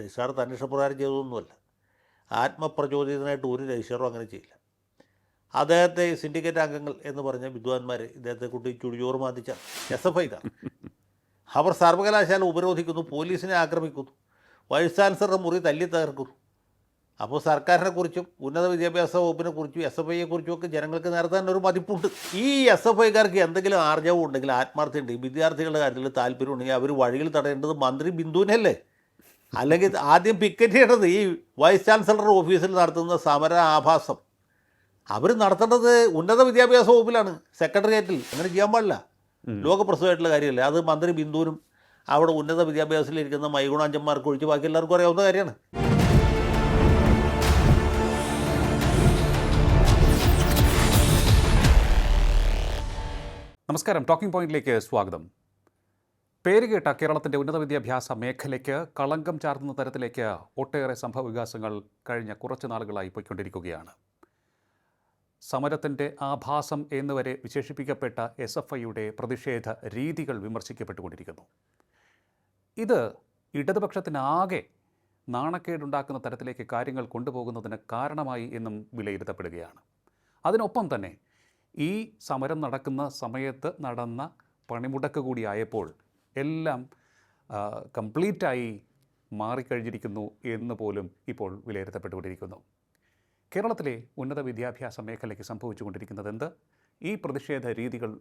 Registrar തന്നെ ഇഷ്ടപ്രകാരം ചെയ്തതൊന്നുമല്ല. ആത്മപ്രചോദിതനായിട്ട് ഒരു രജിസ്ട്രാറും അങ്ങനെ ചെയ്യില്ല. അദ്ദേഹത്തെ സിൻഡിക്കേറ്റ് അംഗങ്ങൾ എന്ന് പറഞ്ഞ വിദ്വാൻമാർ ഇദ്ദേഹത്തെ കുട്ടി ചുടിയോറ് മാന്തിച്ച എസ് എഫ് ഐക്കാർ അവർ സർവകലാശാല ഉപരോധിക്കുന്നു പോലീസിനെ ആക്രമിക്കുന്നു വൈസ് ചാൻസലറുടെ മുറി തല്ലി തകർക്കുന്നു. അപ്പോൾ സർക്കാരിനെ കുറിച്ചും ഉന്നത വിദ്യാഭ്യാസ വകുപ്പിനെ കുറിച്ചും എസ് എഫ് ഐയെ കുറിച്ചും ഒക്കെ ജനങ്ങൾക്ക് നേരത്തെ തന്നെ ഒരു മതിപ്പുണ്ട്. ഈ എസ് എഫ് ഐക്കാർക്ക് എന്തെങ്കിലും ആർജവം ഉണ്ടെങ്കിൽ ആത്മാർത്ഥമുണ്ടെങ്കിൽ വിദ്യാർത്ഥികളുടെ കാര്യത്തിൽ താല്പര്യം ഉണ്ടെങ്കിൽ അവർ വഴിയിൽ തടയേണ്ടത് മന്ത്രി ബിന്ദുവിനല്ലേ? അല്ലെങ്കിൽ ആദ്യം പിക്കറ്റ് ചെയ്യേണ്ടത് ഈ വൈസ് ചാൻസലർ ഓഫീസിൽ നടത്തുന്ന സമര ആഭാസം. അവർ നടത്തേണ്ടത് ഉന്നത വിദ്യാഭ്യാസ വകുപ്പിലാണ് സെക്രട്ടേറിയറ്റിൽ. അങ്ങനെ ചെയ്യാൻ പാടില്ല. ലോകപ്രസവമായിട്ടുള്ള കാര്യമല്ലേ? അത് മന്ത്രി ബിന്ദുവിനും അവിടെ ഉന്നത വിദ്യാഭ്യാസത്തിലിരിക്കുന്ന മൈഗുണാഞ്ചന്മാർക്ക് ഒഴിച്ച് ബാക്കി എല്ലാവർക്കും അറിയാവുന്ന കാര്യമാണ്. നമസ്കാരം. ടോക്കിംഗ് പോയിന്റിലേക്ക് സ്വാഗതം. പേരുകേട്ട കേരളത്തിന്റെ ഉന്നത വിദ്യാഭ്യാസ മേഖലയ്ക്ക് കളങ്കം ചാർത്തുന്ന തരത്തിലേക്ക് ഒട്ടേറെ സംഭവ വികാസങ്ങൾ കഴിഞ്ഞ കുറച്ച് നാളുകളായി പോയിക്കൊണ്ടിരിക്കുകയാണ്. സമരത്തിന്റെ ആഭാസം എന്നുവരെ വിശേഷിപ്പിക്കപ്പെട്ട എസ് എഫ് ഐയുടെ പ്രതിഷേധ രീതികൾ വിമർശിക്കപ്പെട്ടുകൊണ്ടിരിക്കുന്നു. ഇത് ഇടതുപക്ഷത്തിനാകെ നാണക്കേടുണ്ടാക്കുന്ന തരത്തിലേക്ക് കാര്യങ്ങൾ കൊണ്ടുപോകുന്നതിന് കാരണമായി എന്നും വിലയിരുത്തപ്പെടുകയാണ്. അതിനൊപ്പം തന്നെ ഈ സമരം നടക്കുന്ന സമയത്ത് നടന്ന പണിമുടക്ക് കൂടിയായപ്പോൾ എല്ലാം കംപ്ലീറ്റായി മാറിക്കഴിഞ്ഞിരിക്കുന്നു എന്ന് പോലും ഇപ്പോൾ വിലയിരുത്തപ്പെട്ടുകൊണ്ടിരിക്കുന്നു. കേരളത്തിലെ ഉന്നത വിദ്യാഭ്യാസ മേഖലയ്ക്ക് സംഭവിച്ചുകൊണ്ടിരിക്കുന്നത് എന്ത് ഈ പ്രതിഷേധ രീതികൾ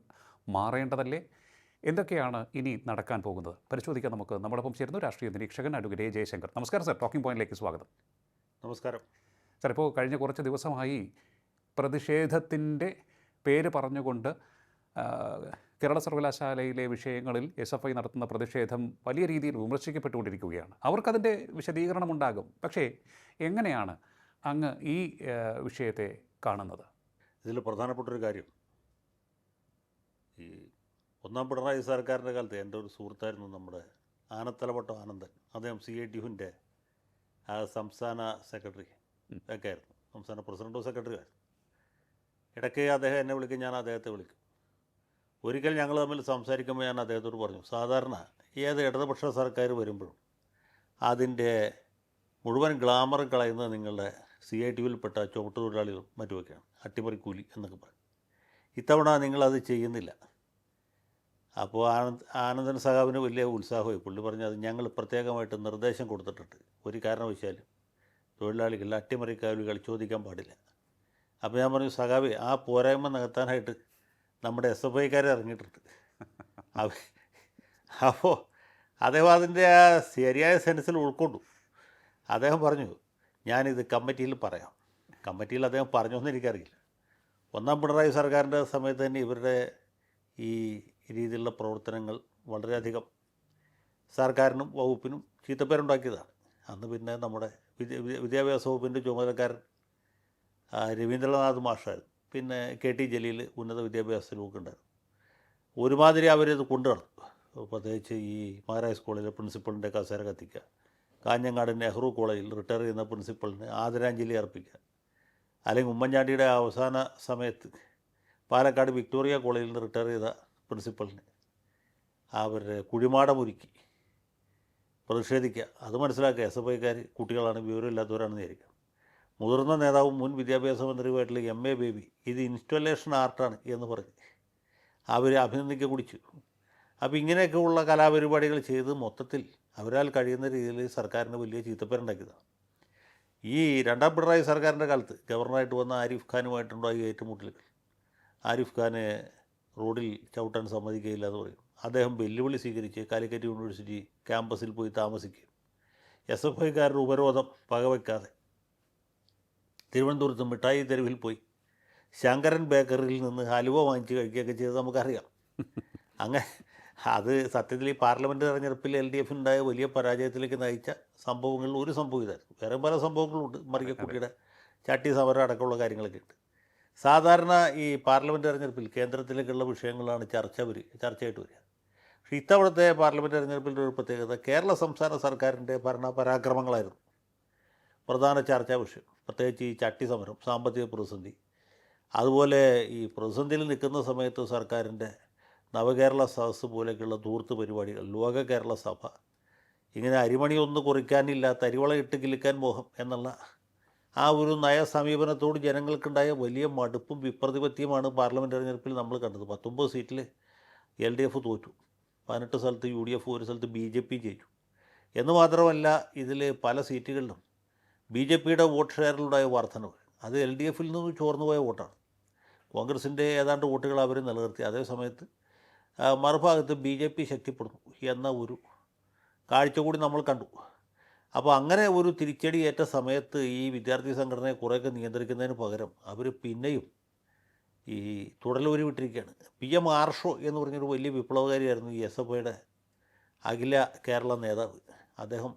മാറേണ്ടതല്ലേ? എന്തൊക്കെയാണ് ഇനി നടക്കാൻ പോകുന്നത്? പരിശോധിക്കാൻ നമുക്ക്. നമ്മളൊപ്പം ചേരുന്നു രാഷ്ട്രീയ നിരീക്ഷകൻ അഡ്വക്കേറ്റ് എ. ജയശങ്കർ. നമസ്കാരം സർ. ടോക്കിംഗ് പോയിന്റിലേക്ക് സ്വാഗതം. നമസ്കാരം. സർ ഇപ്പോൾ കഴിഞ്ഞ കുറച്ച് ദിവസമായി പ്രതിഷേധത്തിന്റെ പേര് പറഞ്ഞുകൊണ്ട് കേരള സർവകലാശാലയിലെ വിഷയങ്ങളിൽ എസ് എഫ് ഐ നടത്തുന്ന പ്രതിഷേധം വലിയ രീതിയിൽ വിമർശിക്കപ്പെട്ടുകൊണ്ടിരിക്കുകയാണ്. അവർക്കതിന്റെ വിശദീകരണം ഉണ്ടാകും പക്ഷേ എങ്ങനെയാണ് അങ്ങ് ഈ വിഷയത്തെ കാണുന്നത്? ഇതിൽ പ്രധാനപ്പെട്ട ഒരു കാര്യം. ഈ ഒന്നാം പിണറായി സർക്കാരിന്റെ കാലത്ത് എന്റെ ഒരു സുഹൃത്തായിരുന്നു നമ്മുടെ ആനത്തലവട്ടം ആനന്ദൻ. അദ്ദേഹം സി ഐ ടി യുവിന്റെ ആ സംസ്ഥാന സെക്രട്ടറി. ഒക്കെ ആയിരുന്നു. സംസ്ഥാന പ്രസിഡന്റോ സെക്രട്ടറി ആയിരുന്നു. ഇടയ്ക്ക് അദ്ദേഹം എന്നെ വിളിക്കും ഞാൻ അദ്ദേഹത്തെ വിളിക്കും. ഒരിക്കൽ ഞങ്ങൾ തമ്മിൽ സംസാരിക്കുമ്പോൾ ഞാൻ അദ്ദേഹത്തോട് പറഞ്ഞു സാധാരണ ഏത് ഇടതുപക്ഷ സർക്കാർ വരുമ്പോഴും അതിന്റെ മുഴുവൻ ഗ്ലാമർ കളയുന്നത് നിങ്ങളുടെ സി ഐ ടി യുവിൽപ്പെട്ട ചുവട്ടുതൊഴിലാളികളും മറ്റുമൊക്കെയാണ് അട്ടിമറിക്കൂലി എന്നൊക്കെ പറയും. ഇത്തവണ നിങ്ങളത് ചെയ്യുന്നില്ല. അപ്പോൾ ആനന്ദ് ആനന്ദൻ സഹാബിന് വലിയ ഉത്സാഹമായി. പുള്ളി പറഞ്ഞു അത് ഞങ്ങൾ പ്രത്യേകമായിട്ട് നിർദ്ദേശം കൊടുത്തിട്ടുണ്ട്. ഒരു കാരണവശാലും തൊഴിലാളികൾ അട്ടിമറിക്കാലുകൾ ചോദിക്കാൻ പാടില്ല. അപ്പോൾ ഞാൻ പറഞ്ഞു സഹാബി ആ പോരായ്മ നികത്താനായിട്ട് നമ്മുടെ എസ് എഫ് ഐക്കാരെ ഇറങ്ങിയിട്ടുണ്ട് അപ്പോൾ അദ്ദേഹം അതിന്റെ ആ ശരിയായ സെൻസിൽ ഉൾക്കൊണ്ടു. അദ്ദേഹം പറഞ്ഞു ഞാനിത് കമ്മിറ്റിയിൽ പറയാം. കമ്മിറ്റിയിൽ അദ്ദേഹം പറഞ്ഞോന്ന് എനിക്കറിയില്ല. ഒന്നാം പിണറായി സർക്കാരിന്റെ സമയത്ത് തന്നെ ഇവരുടെ ഈ രീതിയിലുള്ള പ്രവർത്തനങ്ങൾ വളരെയധികം സർക്കാരിനും വകുപ്പിനും ചീത്തപ്പേരുണ്ടാക്കിയതാണ്. അന്ന് പിന്നെ നമ്മുടെ വിദ്യ- വിദ്യ- വിദ്യാഭ്യാസ വകുപ്പിന്റെ ചുമതലക്കാരൻ രവീന്ദ്രനാഥ് മാഷായിരുന്നു. പിന്നെ കെ ടി ജലീൽ ഉന്നത വിദ്യാഭ്യാസത്തിലൊക്കെ ഉണ്ടായിരുന്നു ഒരുമാതിരി അവരത് കൊണ്ടു നടന്നു പ്രത്യേകിച്ച് ഈ മഹാരാജ് സ്കൂളിലെ പ്രിൻസിപ്പളിന്റെ കസേര കത്തിക്കുക കാഞ്ഞങ്ങാട് നെഹ്റു കോളേജിൽ റിട്ടയർ ചെയ്യുന്ന പ്രിൻസിപ്പളിന് ആദരാഞ്ജലി അർപ്പിക്കുക അല്ലെങ്കിൽ ഉമ്മൻചാണ്ടിയുടെ അവസാന സമയത്ത് പാലക്കാട് വിക്ടോറിയ കോളേജിൽ നിന്ന് റിട്ടയർ ചെയ്ത പ്രിൻസിപ്പളിന് അവരുടെ കുഴിമാടമൊരുക്കി പ്രതിഷേധിക്കുക. അത് മനസ്സിലാക്കുക. എസ് എഫ് ഐക്കാർ കുട്ടികളാണ് വിവരമില്ലാത്തവരാണെന്ന് വിചാരിക്കുക. മുതിർന്ന നേതാവും മുൻ വിദ്യാഭ്യാസ മന്ത്രിയുമായിട്ടുള്ള എം എ ബേബി ഇത് ഇൻസ്റ്റലേഷൻ ആർട്ടാണ് എന്ന് പറഞ്ഞ്. അവർ അഭിനന്ദിക്ക കുടിച്ചു. അപ്പോൾ ഇങ്ങനെയൊക്കെയുള്ള കലാപരിപാടികൾ ചെയ്ത് മൊത്തത്തിൽ അവരാൽ കഴിയുന്ന രീതിയിൽ സർക്കാരിന് വലിയ ചീത്തപ്പേരുണ്ടാക്കിയതാണ് ഈ രണ്ടാം പിണറായി സർക്കാരിന്റെ കാലത്ത് ഗവർണറായിട്ട് വന്ന ആരിഫ് ഖാനുമായിട്ടുണ്ടായ ഏറ്റുമുട്ടലുകൾ. ആരിഫ് ഖാനെ റോഡിൽ ചവിട്ടാൻ സമ്മതിക്കുകയില്ല എന്ന് പറയും. അദ്ദേഹം വെല്ലുവിളി സ്വീകരിച്ച് കാലിക്കറ്റ് യൂണിവേഴ്സിറ്റി ക്യാമ്പസിൽ പോയി താമസിക്കുകയും എസ് എഫ് ഐക്കാരുടെ ഉപരോധം പകവയ്ക്കാതെ തിരുവനന്തപുരത്ത് മിഠായി തെരുവിൽ പോയി. ശങ്കരൻ ബേക്കറിയിൽ നിന്ന് ഹലുവ വാങ്ങിച്ച് കഴിക്കുകയൊക്കെ ചെയ്ത് നമുക്കറിയാം. അങ്ങനെ അത് സത്യത്തിൽ ഈ പാർലമെന്റ് തെരഞ്ഞെടുപ്പിൽ എൽ ഡി എഫിനുണ്ടായ വലിയ പരാജയത്തിലേക്ക് നയിച്ച സംഭവങ്ങളിൽ ഒരു സംഭവം ഇതായിരുന്നു. വേറെ പല സംഭവങ്ങളുണ്ട്. മറിയക്കുട്ടിയുടെ ചാട്ടി സമരം അടക്കമുള്ള കാര്യങ്ങളൊക്കെ ഉണ്ട്. സാധാരണ ഈ പാർലമെന്റ് തെരഞ്ഞെടുപ്പിൽ കേന്ദ്രത്തിലേക്കുള്ള വിഷയങ്ങളാണ് ചർച്ച വരിക ചർച്ചയായിട്ട് വരിക. പക്ഷേ ഇത്തവണത്തെ പാർലമെന്റ് തെരഞ്ഞെടുപ്പിന്റെ ഒരു പ്രത്യേകത കേരള സംസ്ഥാന സർക്കാരിന്റെ ഭരണ പരാക്രമങ്ങളായിരുന്നു. പ്രധാന ചർച്ചാ വിഷയം. പ്രത്യേകിച്ച് ഈ ചട്ടി സമരം സാമ്പത്തിക പ്രതിസന്ധി. അതുപോലെ ഈ പ്രതിസന്ധിയിൽ നിൽക്കുന്ന സമയത്ത് സർക്കാരിന്റെ നവകേരള സദസ്സ് പോലെയൊക്കെയുള്ള ധൂർത്ത് പരിപാടികൾ ലോക കേരള സഭ ഇങ്ങനെ അരിമണി ഒന്ന് കുറിക്കാനില്ല തരിവള ഇട്ട് കിലുക്കാൻ മോഹം എന്നുള്ള ആ ഒരു നയ സമീപനത്തോട് ജനങ്ങൾക്കുണ്ടായ വലിയ മടുപ്പും വിപ്രതിപത്തിയുമാണ് പാർലമെന്റ് തെരഞ്ഞെടുപ്പിൽ നമ്മൾ കണ്ടത്. പത്തൊമ്പത് സീറ്റിൽ എൽ ഡി എഫ് തോറ്റു. പതിനെട്ട് സ്ഥലത്ത് യു ഡി എഫ് ഒരു സ്ഥലത്ത് ബി ജെ പി ജയിച്ചു. എന്ന് മാത്രമല്ല ഇതിൽ പല സീറ്റുകളിലും ബി ജെ പിയുടെ വോട്ട് ഷെയറിലുണ്ടായ വർധനവ് അത് എൽ ഡി എഫിൽ നിന്ന് ചോർന്നു പോയ വോട്ടാണ്. കോൺഗ്രസിന്റെ ഏതാണ്ട് വോട്ടുകൾ അവർ നിലനിർത്തി. അതേസമയത്ത് മറുഭാഗത്ത് ബി ജെ പി ശക്തിപ്പെടുന്നു എന്ന ഒരു കാഴ്ച കൂടി നമ്മൾ കണ്ടു. അപ്പോൾ അങ്ങനെ ഒരു തിരിച്ചടി ഏറ്റ സമയത്ത് ഈ വിദ്യാർത്ഥി സംഘടനയെ കുറേയൊക്കെ നിയന്ത്രിക്കുന്നതിന് പകരം അവർ പിന്നെയും ഈ തുടലൂരി വിട്ടിരിക്കുകയാണ് പി എം ആർഷോ എന്ന് പറഞ്ഞൊരു വലിയ വിപ്ലവകാരിയായിരുന്നു ഈ എസ് എഫ് ഐയുടെ അഖില കേരള നേതാവ്. അദ്ദേഹം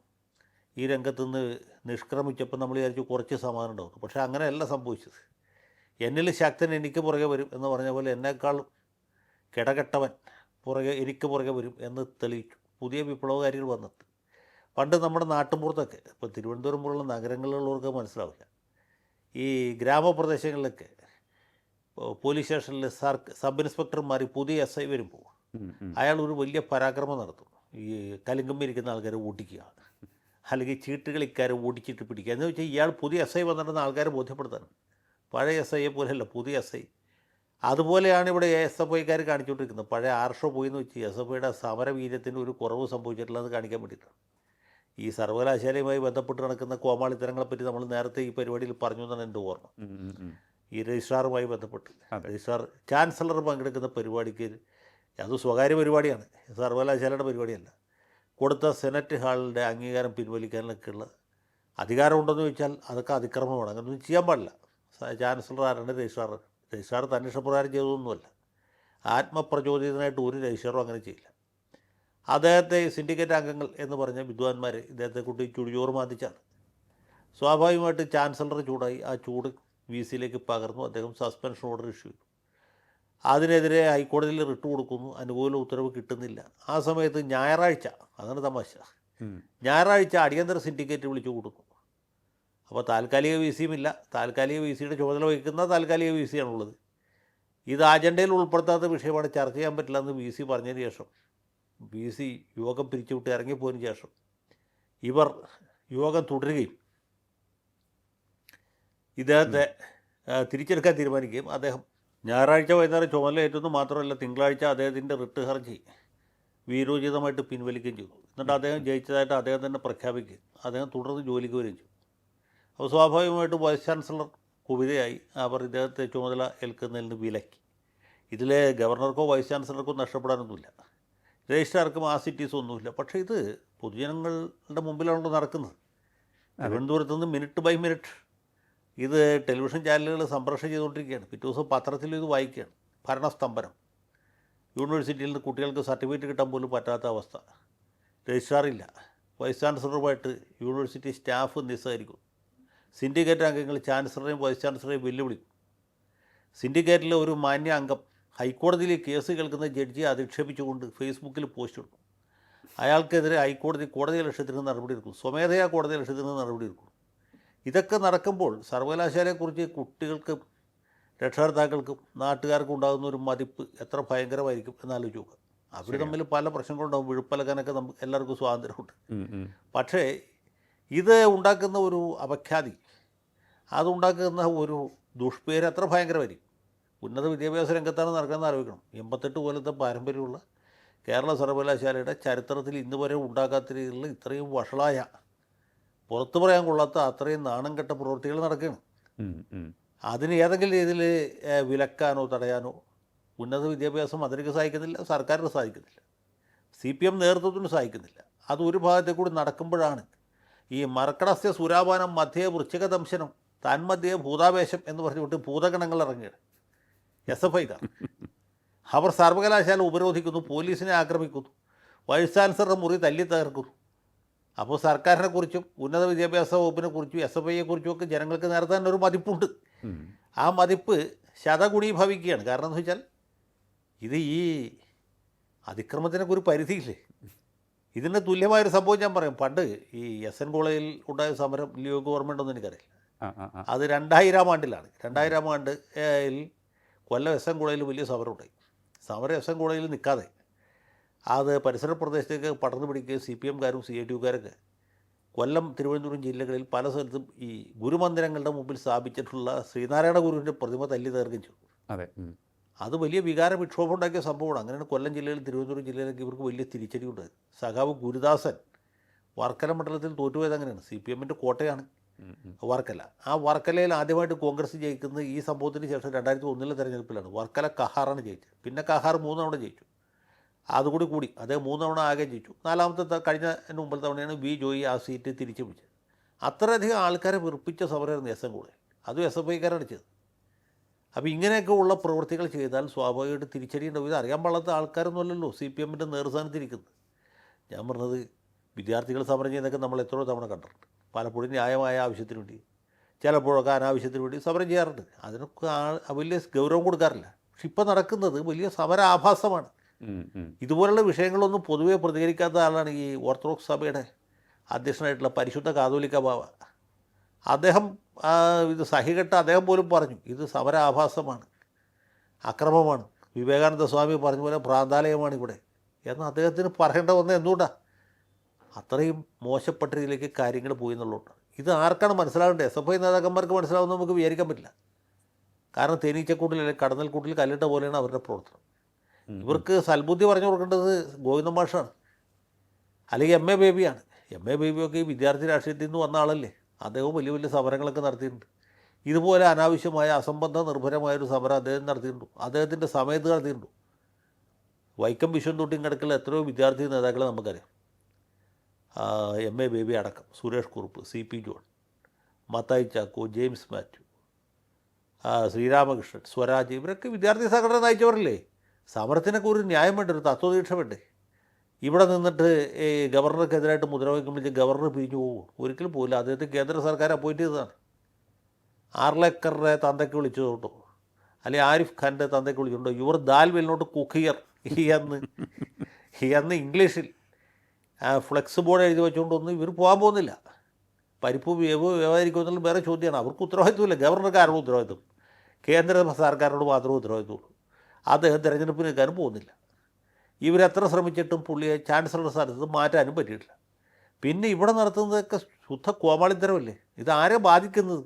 ഈ രംഗത്ത് നിന്ന് നിഷ്ക്രമിച്ചപ്പോൾ നമ്മൾ വിചാരിച്ചു കുറച്ച് സമാധാനം ഉണ്ടാവും. പക്ഷേ അങ്ങനെയല്ല സംഭവിച്ചത്. എന്നിൽ ശക്തൻ എനിക്ക് പുറകെ വരും എന്ന് പറഞ്ഞ പോലെ എന്നേക്കാളും കിടകെട്ടവൻ പുറകെ എനിക്ക് പുറകെ വരും എന്ന് തെളിയിച്ചു. പുതിയ വിപ്ലവകാരികൾ വന്നിട്ട് പണ്ട് നമ്മുടെ നാട്ടുമ്പുറത്തൊക്കെ ഇപ്പോൾ തിരുവനന്തപുരം പോലുള്ള നഗരങ്ങളിലുള്ളവർക്ക് മനസ്സിലാവില്ല. ഈ ഗ്രാമപ്രദേശങ്ങളിലൊക്കെ പോലീസ് സ്റ്റേഷനിൽ സർ സബ് ഇൻസ്പെക്ടർമാർ പുതിയ എസ് ഐ വരുമ്പോൾ. അയാൾ ഒരു വലിയ പരാക്രമം നടത്തും. ഈ കലിങ്കമ്പിരിക്കുന്ന ആൾക്കാരെ ഓടിക്കുക അല്ലെങ്കിൽ ചീട്ടുകൾ ഇക്കാരെ ഓടിച്ചിട്ട് പിടിക്കുക. എന്ന് വെച്ചാൽ ഇയാൾ പുതിയ എസ് ഐ വന്നിട്ടുന്ന ആൾക്കാരെ ബോധ്യപ്പെടുത്താൻ പഴയ എസ് ഐയെ പോലെയല്ല പുതിയ എസ് ഐ. അതുപോലെയാണ് ഇവിടെ എസ് എഫ് ഐക്കാർ കാണിച്ചുകൊണ്ടിരിക്കുന്നത് പഴയ ആർഷോ പോയി എന്ന് വെച്ച് എസ് എഫ് ഐയുടെ സമരവീര്യത്തിന് ഒരു കുറവ് സംഭവിച്ചിട്ടില്ലെന്ന് കാണിക്കാൻ വേണ്ടിയിട്ടാണ് ഈ സർവകലാശാലയുമായി ബന്ധപ്പെട്ട് നടക്കുന്ന കോമാളിത്തരങ്ങളെപ്പറ്റി നമ്മൾ നേരത്തെ ഈ പരിപാടിയിൽ പറഞ്ഞു എന്നാണ് എന്റെ ഓർമ്മ. ഈ രജിസ്ട്രാറുമായി ബന്ധപ്പെട്ട്. രജിസ്ട്രാർ ചാൻസലർ പങ്കെടുക്കുന്ന പരിപാടിക്ക് അത് സ്വകാര്യ പരിപാടിയാണ്. സർവകലാശാലയുടെ പരിപാടിയല്ല. കൊടുത്ത സെനറ്റ് ഹാളിന്റെ അംഗീകാരം പിൻവലിക്കാനൊക്കെയുള്ള അധികാരമുണ്ടെന്ന് ചോദിച്ചാൽ അതൊക്കെ അതിക്രമമാണ്. അങ്ങനെയൊന്നും ചെയ്യാൻ പാടില്ല. ചാൻസലർ ആരാണ്? രജിസ്ട്രാർ. രജിസ്ട്രാർ തന്നെ ഇഷ്ടപ്രകാരം ചെയ്തതൊന്നുമല്ല. ആത്മപ്രചോദിതനായിട്ട് ഒരു രജിസ്ട്രാറും അങ്ങനെ ചെയ്യില്ല. അദ്ദേഹത്തെ സിൻഡിക്കേറ്റ് അംഗങ്ങൾ എന്ന് പറഞ്ഞ വിദ്വാൻമാർ ഇദ്ദേഹത്തെ കുട്ടി ചുടിയോറ് മാന്തിച്ചാണ്. സ്വാഭാവികമായിട്ട് ചാൻസലർ ചൂടായി. ആ ചൂട് വി സിയിലേക്ക് പകർന്നു. അദ്ദേഹം സസ്പെൻഷൻ ഓർഡർ ഇഷ്യൂ ചെയ്തു. അതിനെതിരെ ഹൈക്കോടതിയിൽ റിട്ട് കൊടുക്കുന്നു. അനുകൂല ഉത്തരവ് കിട്ടുന്നില്ല. ആ സമയത്ത് ഞായറാഴ്ച അതാണ് തമാശ. ഞായറാഴ്ച അടിയന്തര സിൻഡിക്കേറ്റ് വിളിച്ചു കൊടുക്കുന്നു അപ്പോൾ താൽക്കാലിക വി സിയും ഇല്ല താൽക്കാലിക വി സിയുടെ ചുമതല വഹിക്കുന്ന താൽക്കാലിക വി സിയാണുള്ളത് ഇത് അജണ്ടയിൽ ഉൾപ്പെടുത്താത്ത വിഷയമാണ്. ചർച്ച ചെയ്യാൻ പറ്റില്ല എന്ന് വി സി പറഞ്ഞതിന് ശേഷം. വി സി യോഗം പിരിച്ചുവിട്ട് ഇറങ്ങിപ്പോയതിന് ശേഷം ഇവർ യോഗം തുടരുകയും ഇദ്ദേഹത്തെ തിരിച്ചെടുക്കാൻ തീരുമാനിക്കുകയും അദ്ദേഹം ഞായറാഴ്ച വൈകുന്നേരം ചുമതല ഏറ്റുന്നു മാത്രമല്ല തിങ്കളാഴ്ച അദ്ദേഹത്തിന്റെ റിട്ട് ഹർജി വീരോചിതമായിട്ട് പിൻവലിക്കുകയും ചെയ്തു. എന്നിട്ട് അദ്ദേഹം ജയിച്ചതായിട്ട് അദ്ദേഹം തന്നെ പ്രഖ്യാപിക്കുകയും അദ്ദേഹം തുടർന്ന് ജോലിക്ക് വരികയും ചെയ്തു. അപ്പോൾ സ്വാഭാവികമായിട്ടും വൈസ് ചാൻസലർ കുവിതയായി അവർ ഇദ്ദേഹത്തെ ചുമതല ഏൽക്കുന്നതിൽ നിന്ന് വിലക്കി. ഇതിൽ ഗവർണർക്കോ വൈസ് ചാൻസലർക്കോ നഷ്ടപ്പെടാനൊന്നുമില്ല. രജിസ്ട്രാർക്കും ആ സിറ്റീസും ഒന്നുമില്ല. പക്ഷേ ഇത് പൊതുജനങ്ങളുടെ മുമ്പിലാണല്ലോ നടക്കുന്നത്. തിരുവനന്തപുരത്ത് നിന്ന് മിനിറ്റ് ബൈ മിനിറ്റ് ഇത് ടെലിവിഷൻ ചാനലുകൾ സംപ്രേഷണം ചെയ്തുകൊണ്ടിരിക്കുകയാണ്. പിറ്റേ ദിവസം പത്രത്തിൽ ഇത് വായിക്കുകയാണ്. ഭരണസ്തംഭനം. യൂണിവേഴ്സിറ്റിയിൽ നിന്ന് കുട്ടികൾക്ക് സർട്ടിഫിക്കറ്റ് കിട്ടാൻ പോലും പറ്റാത്ത അവസ്ഥ. രജിസ്ട്രാറില്ല. വൈസ് ചാൻസലറുമായിട്ട് യൂണിവേഴ്സിറ്റി സ്റ്റാഫ് നിസ്സഹരിക്കും സിൻഡിക്കേറ്റ് അംഗങ്ങൾ ചാൻസലറെയും വൈസ് ചാൻസലറെയും വെല്ലുവിളിക്കും. സിൻഡിക്കേറ്റിലെ ഒരു മാന്യ അംഗം ഹൈക്കോടതിയിൽ കേസ് കേൾക്കുന്ന ജഡ്ജിയെ അധിക്ഷേപിച്ചുകൊണ്ട് ഫേസ്ബുക്കിൽ പോസ്റ്റ് ഇടും അയാൾക്കെതിരെ ഹൈക്കോടതി കോടതി ലക്ഷ്യത്തിന് നടപടി എടുക്കും. സ്വമേധയാ കോടതി ലക്ഷ്യത്തിന് നടപടി എടുക്കും. ഇതൊക്കെ നടക്കുമ്പോൾ സർവകലാശാലയെക്കുറിച്ച് കുട്ടികൾക്കും രക്ഷകർത്താക്കൾക്കും നാട്ടുകാർക്കും ഉണ്ടാകുന്ന ഒരു മതിപ്പ് എത്ര ഭയങ്കരമായിരിക്കും എന്നാലോചിച്ച് നോക്കുക അവർ തമ്മിൽ പല പ്രശ്നങ്ങളുണ്ടാകും വിഴുപ്പലക്കാനൊക്കെ നമുക്ക് എല്ലാവർക്കും സ്വാതന്ത്ര്യമുണ്ട്. പക്ഷേ ഇത് ഉണ്ടാക്കുന്ന ഒരു അപഖ്യാതി അതുണ്ടാക്കുന്ന ഒരു ദുഷ്പേര് എത്ര ഭയങ്കരമായിരിക്കും? ഉന്നത വിദ്യാഭ്യാസ രംഗത്താണ് നടക്കുന്നത് ആലോചിക്കണം. എൺപത്തെട്ട് കൊല്ലത്തെ പാരമ്പര്യമുള്ള കേരള സർവകലാശാലയുടെ ചരിത്രത്തിൽ ഇന്ന് വരെ ഉണ്ടാക്കാത്ത രീതിയിലുള്ള ഇത്രയും വഷളായ പുറത്തു പറയാൻ കൊള്ളാത്ത അത്രയും നാണം കെട്ട പ്രവൃത്തികൾ നടക്കുകയാണ്. അതിന് ഏതെങ്കിലും രീതിയിൽ വിലക്കാനോ തടയാനോ ഉന്നത വിദ്യാഭ്യാസം അതിലേക്ക് സഹായിക്കുന്നില്ല സർക്കാരിന് സഹായിക്കുന്നില്ല. സി പി എം നേതൃത്വത്തിന് സഹായിക്കുന്നില്ല. അത് ഒരു ഭാഗത്തെ കൂടി നടക്കുമ്പോഴാണ് ഈ മർക്കടസ്യ സുരാപാനം മധ്യേ വൃശ്ചികദംശനം താൻമധ്യേ ഭൂതാവേശം എന്ന് പറഞ്ഞുകൊണ്ട് ഭൂതഗണങ്ങൾ ഇറങ്ങുകയാണ്. എസ് എഫ് ഐക്കാർ അവർ സർവകലാശാല ഉപരോധിക്കുന്നു പോലീസിനെ ആക്രമിക്കുന്നു വൈസ് ചാൻസലറുടെ മുറി തല്ലി തകർക്കുന്നു. അപ്പോൾ സർക്കാരിനെ കുറിച്ചും ഉന്നത വിദ്യാഭ്യാസ വകുപ്പിനെ കുറിച്ചും എസ് എഫ് ഐയെ കുറിച്ചും ഒക്കെ ജനങ്ങൾക്ക് നേരത്തെ തന്നെ ഒരു മതിപ്പുണ്ട്. ആ മതിപ്പ് ശതഗുണീഭവിക്കുകയാണ്. കാരണം എന്ന് വെച്ചാൽ ഇത് ഈ അതിക്രമത്തിനൊക്കെ ഒരു പരിധിയില്ലേ? ഇതിന് തുല്യമായൊരു സംഭവം ഞാൻ പറയും. പണ്ട് ഈ എസ് എൻ കോളേജിൽ ഉണ്ടായ സമരം ലിയോ ഗവൺമെന്റ് ഒന്നും എനിക്കറിയില്ല. അത് രണ്ടായിരം ആണ്ടിലാണ്. രണ്ടായിരം ആണ്ട് കൊല്ലം എസ് എൻ കോളേജിൽ വലിയ സമരം ഉണ്ടായി സമരം എസ് എൻ കോളേജിൽ നിൽക്കാതെ അത് പരിസര പ്രദേശത്തേക്ക് പടർന്നു പിടിക്കുക സി പി എംകാരും സി ഐ ടിയുകാരൊക്കെ കൊല്ലം തിരുവനന്തപുരം ജില്ലകളിൽ പല സ്ഥലത്തും ഈ ഗുരുമന്ദിരങ്ങളുടെ മുമ്പിൽ സ്ഥാപിച്ചിട്ടുള്ള ശ്രീനാരായണ ഗുരുവിന്റെ പ്രതിമ തല്ലി തകർക്കിച്ചു അതെ അത് വലിയ വികാര വിക്ഷോഭം ഉണ്ടാക്കിയ സംഭവമാണ്. അങ്ങനെയാണ് കൊല്ലം ജില്ലയിൽ തിരുവനന്തപുരം ജില്ലയിലൊക്കെ ഇവർക്ക് വലിയ തിരിച്ചടി ഉണ്ടായത് സഖാവ് ഗുരുദാസൻ വർക്കല മണ്ഡലത്തിൽ തോറ്റുപോയത് അങ്ങനെയാണ്. സി പി എമ്മിന്റെ കോട്ടയാണ്. വർക്കല. ആ വർക്കലയിൽ ആദ്യമായിട്ട് കോൺഗ്രസ് ജയിക്കുന്നത് ഈ സംഭവത്തിന് ശേഷം രണ്ടായിരത്തി ഒന്നിലെ തെരഞ്ഞെടുപ്പിലാണ് വർക്കല കഹാറാണ് ജയിച്ചത്. പിന്നെ കഹാർ മൂന്ന് തവണ ജയിച്ചു. അതുകൂടി കൂടി. അദ്ദേഹം മൂന്ന് തവണ ആകെ ജയിച്ചു. നാലാമത്തെ കഴിഞ്ഞ മുമ്പ് തവണയാണ് വി ജോയി ആ സീറ്റ് തിരിച്ചു പിടിച്ചത്. അത്രയധികം ആൾക്കാരെ വെറുപ്പിച്ച സമരമായിരുന്നു എസ് എം കൂടെ അതും എസ് എഫ് ഐക്കാരാണ് ചെയ്തത്. അപ്പോൾ ഇങ്ങനെയൊക്കെ ഉള്ള പ്രവൃത്തികൾ ചെയ്താൽ സ്വാഭാവികമായിട്ട് തിരിച്ചടിയുണ്ടോ ഇത് അറിയാൻ പാടാത്ത ആൾക്കാരൊന്നുമല്ലല്ലോ സി പി എമ്മിന്റെ നേർസ്ഥാനത്തിരിക്കുന്നത് ഞാൻ പറഞ്ഞത് വിദ്യാർത്ഥികൾ സമരം ചെയ്യുന്നതൊക്കെ നമ്മൾ എത്രയോ തവണ കണ്ടിട്ടുണ്ട്. പലപ്പോഴും ന്യായമായ ആവശ്യത്തിന് വേണ്ടി ചിലപ്പോഴൊക്കെ അനാവശ്യത്തിന് വേണ്ടി സമരം ചെയ്യാറുണ്ട്. അതിനൊക്കെ വലിയ ഗൗരവം കൊടുക്കാറില്ല. പക്ഷെ ഇപ്പം നടക്കുന്നത് വലിയ സമര ആഭാസമാണ് ഉം, ഉം. ഇതുപോലുള്ള വിഷയങ്ങളൊന്നും പൊതുവേ പ്രതികരിക്കാത്ത ആളാണ് ഈ ഓർത്തഡോക്സ് സഭയുടെ അധ്യക്ഷനായിട്ടുള്ള പരിശുദ്ധ കാതോലിക്ക ബാവ. അദ്ദേഹം ഇത് സഹികെട്ട അദ്ദേഹം പോലും പറഞ്ഞു ഇത് സമരാഭാസമാണ് അക്രമമാണ്. വിവേകാനന്ദ സ്വാമി പറഞ്ഞ പോലെ ഭ്രാന്താലയമാണ് ഇവിടെ എന്ന് അദ്ദേഹത്തിന് പറയേണ്ട ഒന്ന് എന്തുകൊണ്ടാണ് അത്രയും മോശപ്പെട്ട രീതിയിലേക്ക് കാര്യങ്ങൾ പോയി എന്നുള്ളതുകൊണ്ട്. ഇത് ആർക്കാണ് മനസ്സിലാവേണ്ടത്? എസ് എഫ് ഐ നേതാക്കന്മാർക്ക് മനസ്സിലാവുമെന്ന് നമുക്ക് വിചാരിക്കാൻ പറ്റില്ല. കാരണം തേനീച്ചക്കൂട്ടിൽ അല്ലെങ്കിൽ കടന്നൽക്കൂട്ടിൽ കല്ലിട്ട പോലെയാണ് അവരുടെ പ്രവർത്തനം. ഇവർക്ക് സൽബുദ്ധി പറഞ്ഞു കൊടുക്കേണ്ടത് ഗോവിന്ദ മാഷാണ്. അല്ലെങ്കിൽ എം എ ബേബിയാണ്. എം എ ബേബിയൊക്കെ ഈ വിദ്യാർത്ഥി രാഷ്ട്രീയത്തിൽ നിന്ന് വന്ന ആളല്ലേ. അദ്ദേഹവും വലിയ വലിയ സമരങ്ങളൊക്കെ നടത്തിയിട്ടുണ്ട്. ഇതുപോലെ അനാവശ്യമായ അസംബന്ധ നിർഭരമായൊരു സമരം അദ്ദേഹം നടത്തിയിട്ടുണ്ട്. അദ്ദേഹത്തിന്റെ സമയത്ത് നടത്തിയിട്ടുണ്ട്. വൈക്കം വിശ്വൻ തൊട്ടിയും കിടക്കുള്ള എത്രയോ വിദ്യാർത്ഥി നേതാക്കളെ നമുക്കറിയാം. എം എ ബേബി അടക്കം. സുരേഷ് കുറുപ്പ് സി പി ജോൺ മത്തായി ചാക്കോ ജെയിംസ് മാത്യു ശ്രീരാമകൃഷ്ണൻ സ്വരാജ് ഇവരൊക്കെ വിദ്യാർത്ഥി സംഘടന നയിച്ചവരല്ലേ? സമരത്തിനൊക്കെ ഒരു ന്യായം വേണ്ട ഒരു തത്വദീക്ഷ വേണ്ടേ? ഇവിടെ നിന്നിട്ട് ഈ ഗവർണർക്കെതിരായിട്ട് മുദ്രാവാക്യം ഗവർണർ പിരിഞ്ഞു പോകും. ഒരിക്കലും പോകില്ല അദ്ദേഹത്തെ കേന്ദ്ര സർക്കാർ അപ്പോയിന്റ് ചെയ്തതാണ്. ആർലേക്കറുടെ തന്തയ്ക്ക് വിളിച്ചതുകൊണ്ടോ അല്ലെങ്കിൽ ആരിഫ് ഖാന്റെ തന്തയ്ക്ക് വിളിച്ചിട്ടുണ്ടോ your dal will not cook here. എന്ന് എന്ന് ഇംഗ്ലീഷിൽ ഫ്ലെക്സ് ബോർഡ് എഴുതി വെച്ചുകൊണ്ടൊന്നും ഇവർ പോകാൻ പോകുന്നില്ല. പരിപ്പ് വേവ് വേവായിരിക്കും എന്നുള്ള വേറെ ചോദ്യമാണ്. അവർക്ക് ഉത്തരവാദിത്വമില്ല. ഗവർണർക്ക് ആരുടെ ഉത്തരവാദിത്വം? കേന്ദ്ര സർക്കാരിനോട് മാത്രമേ ഉത്തരവാദിത്വമുള്ളൂ. അദ്ദേഹം തിരഞ്ഞെടുപ്പിന് നിൽക്കാനും പോകുന്നില്ല. ഇവരെത്ര ശ്രമിച്ചിട്ടും പുള്ളിയെ ചാൻസലറുടെ സ്ഥാനത്ത് മാറ്റാനും പറ്റിയിട്ടില്ല. പിന്നെ ഇവിടെ നടത്തുന്നതൊക്കെ ശുദ്ധ കോമാളിത്തരമല്ലേ? ഇത് ആരെ ബാധിക്കുന്നത്?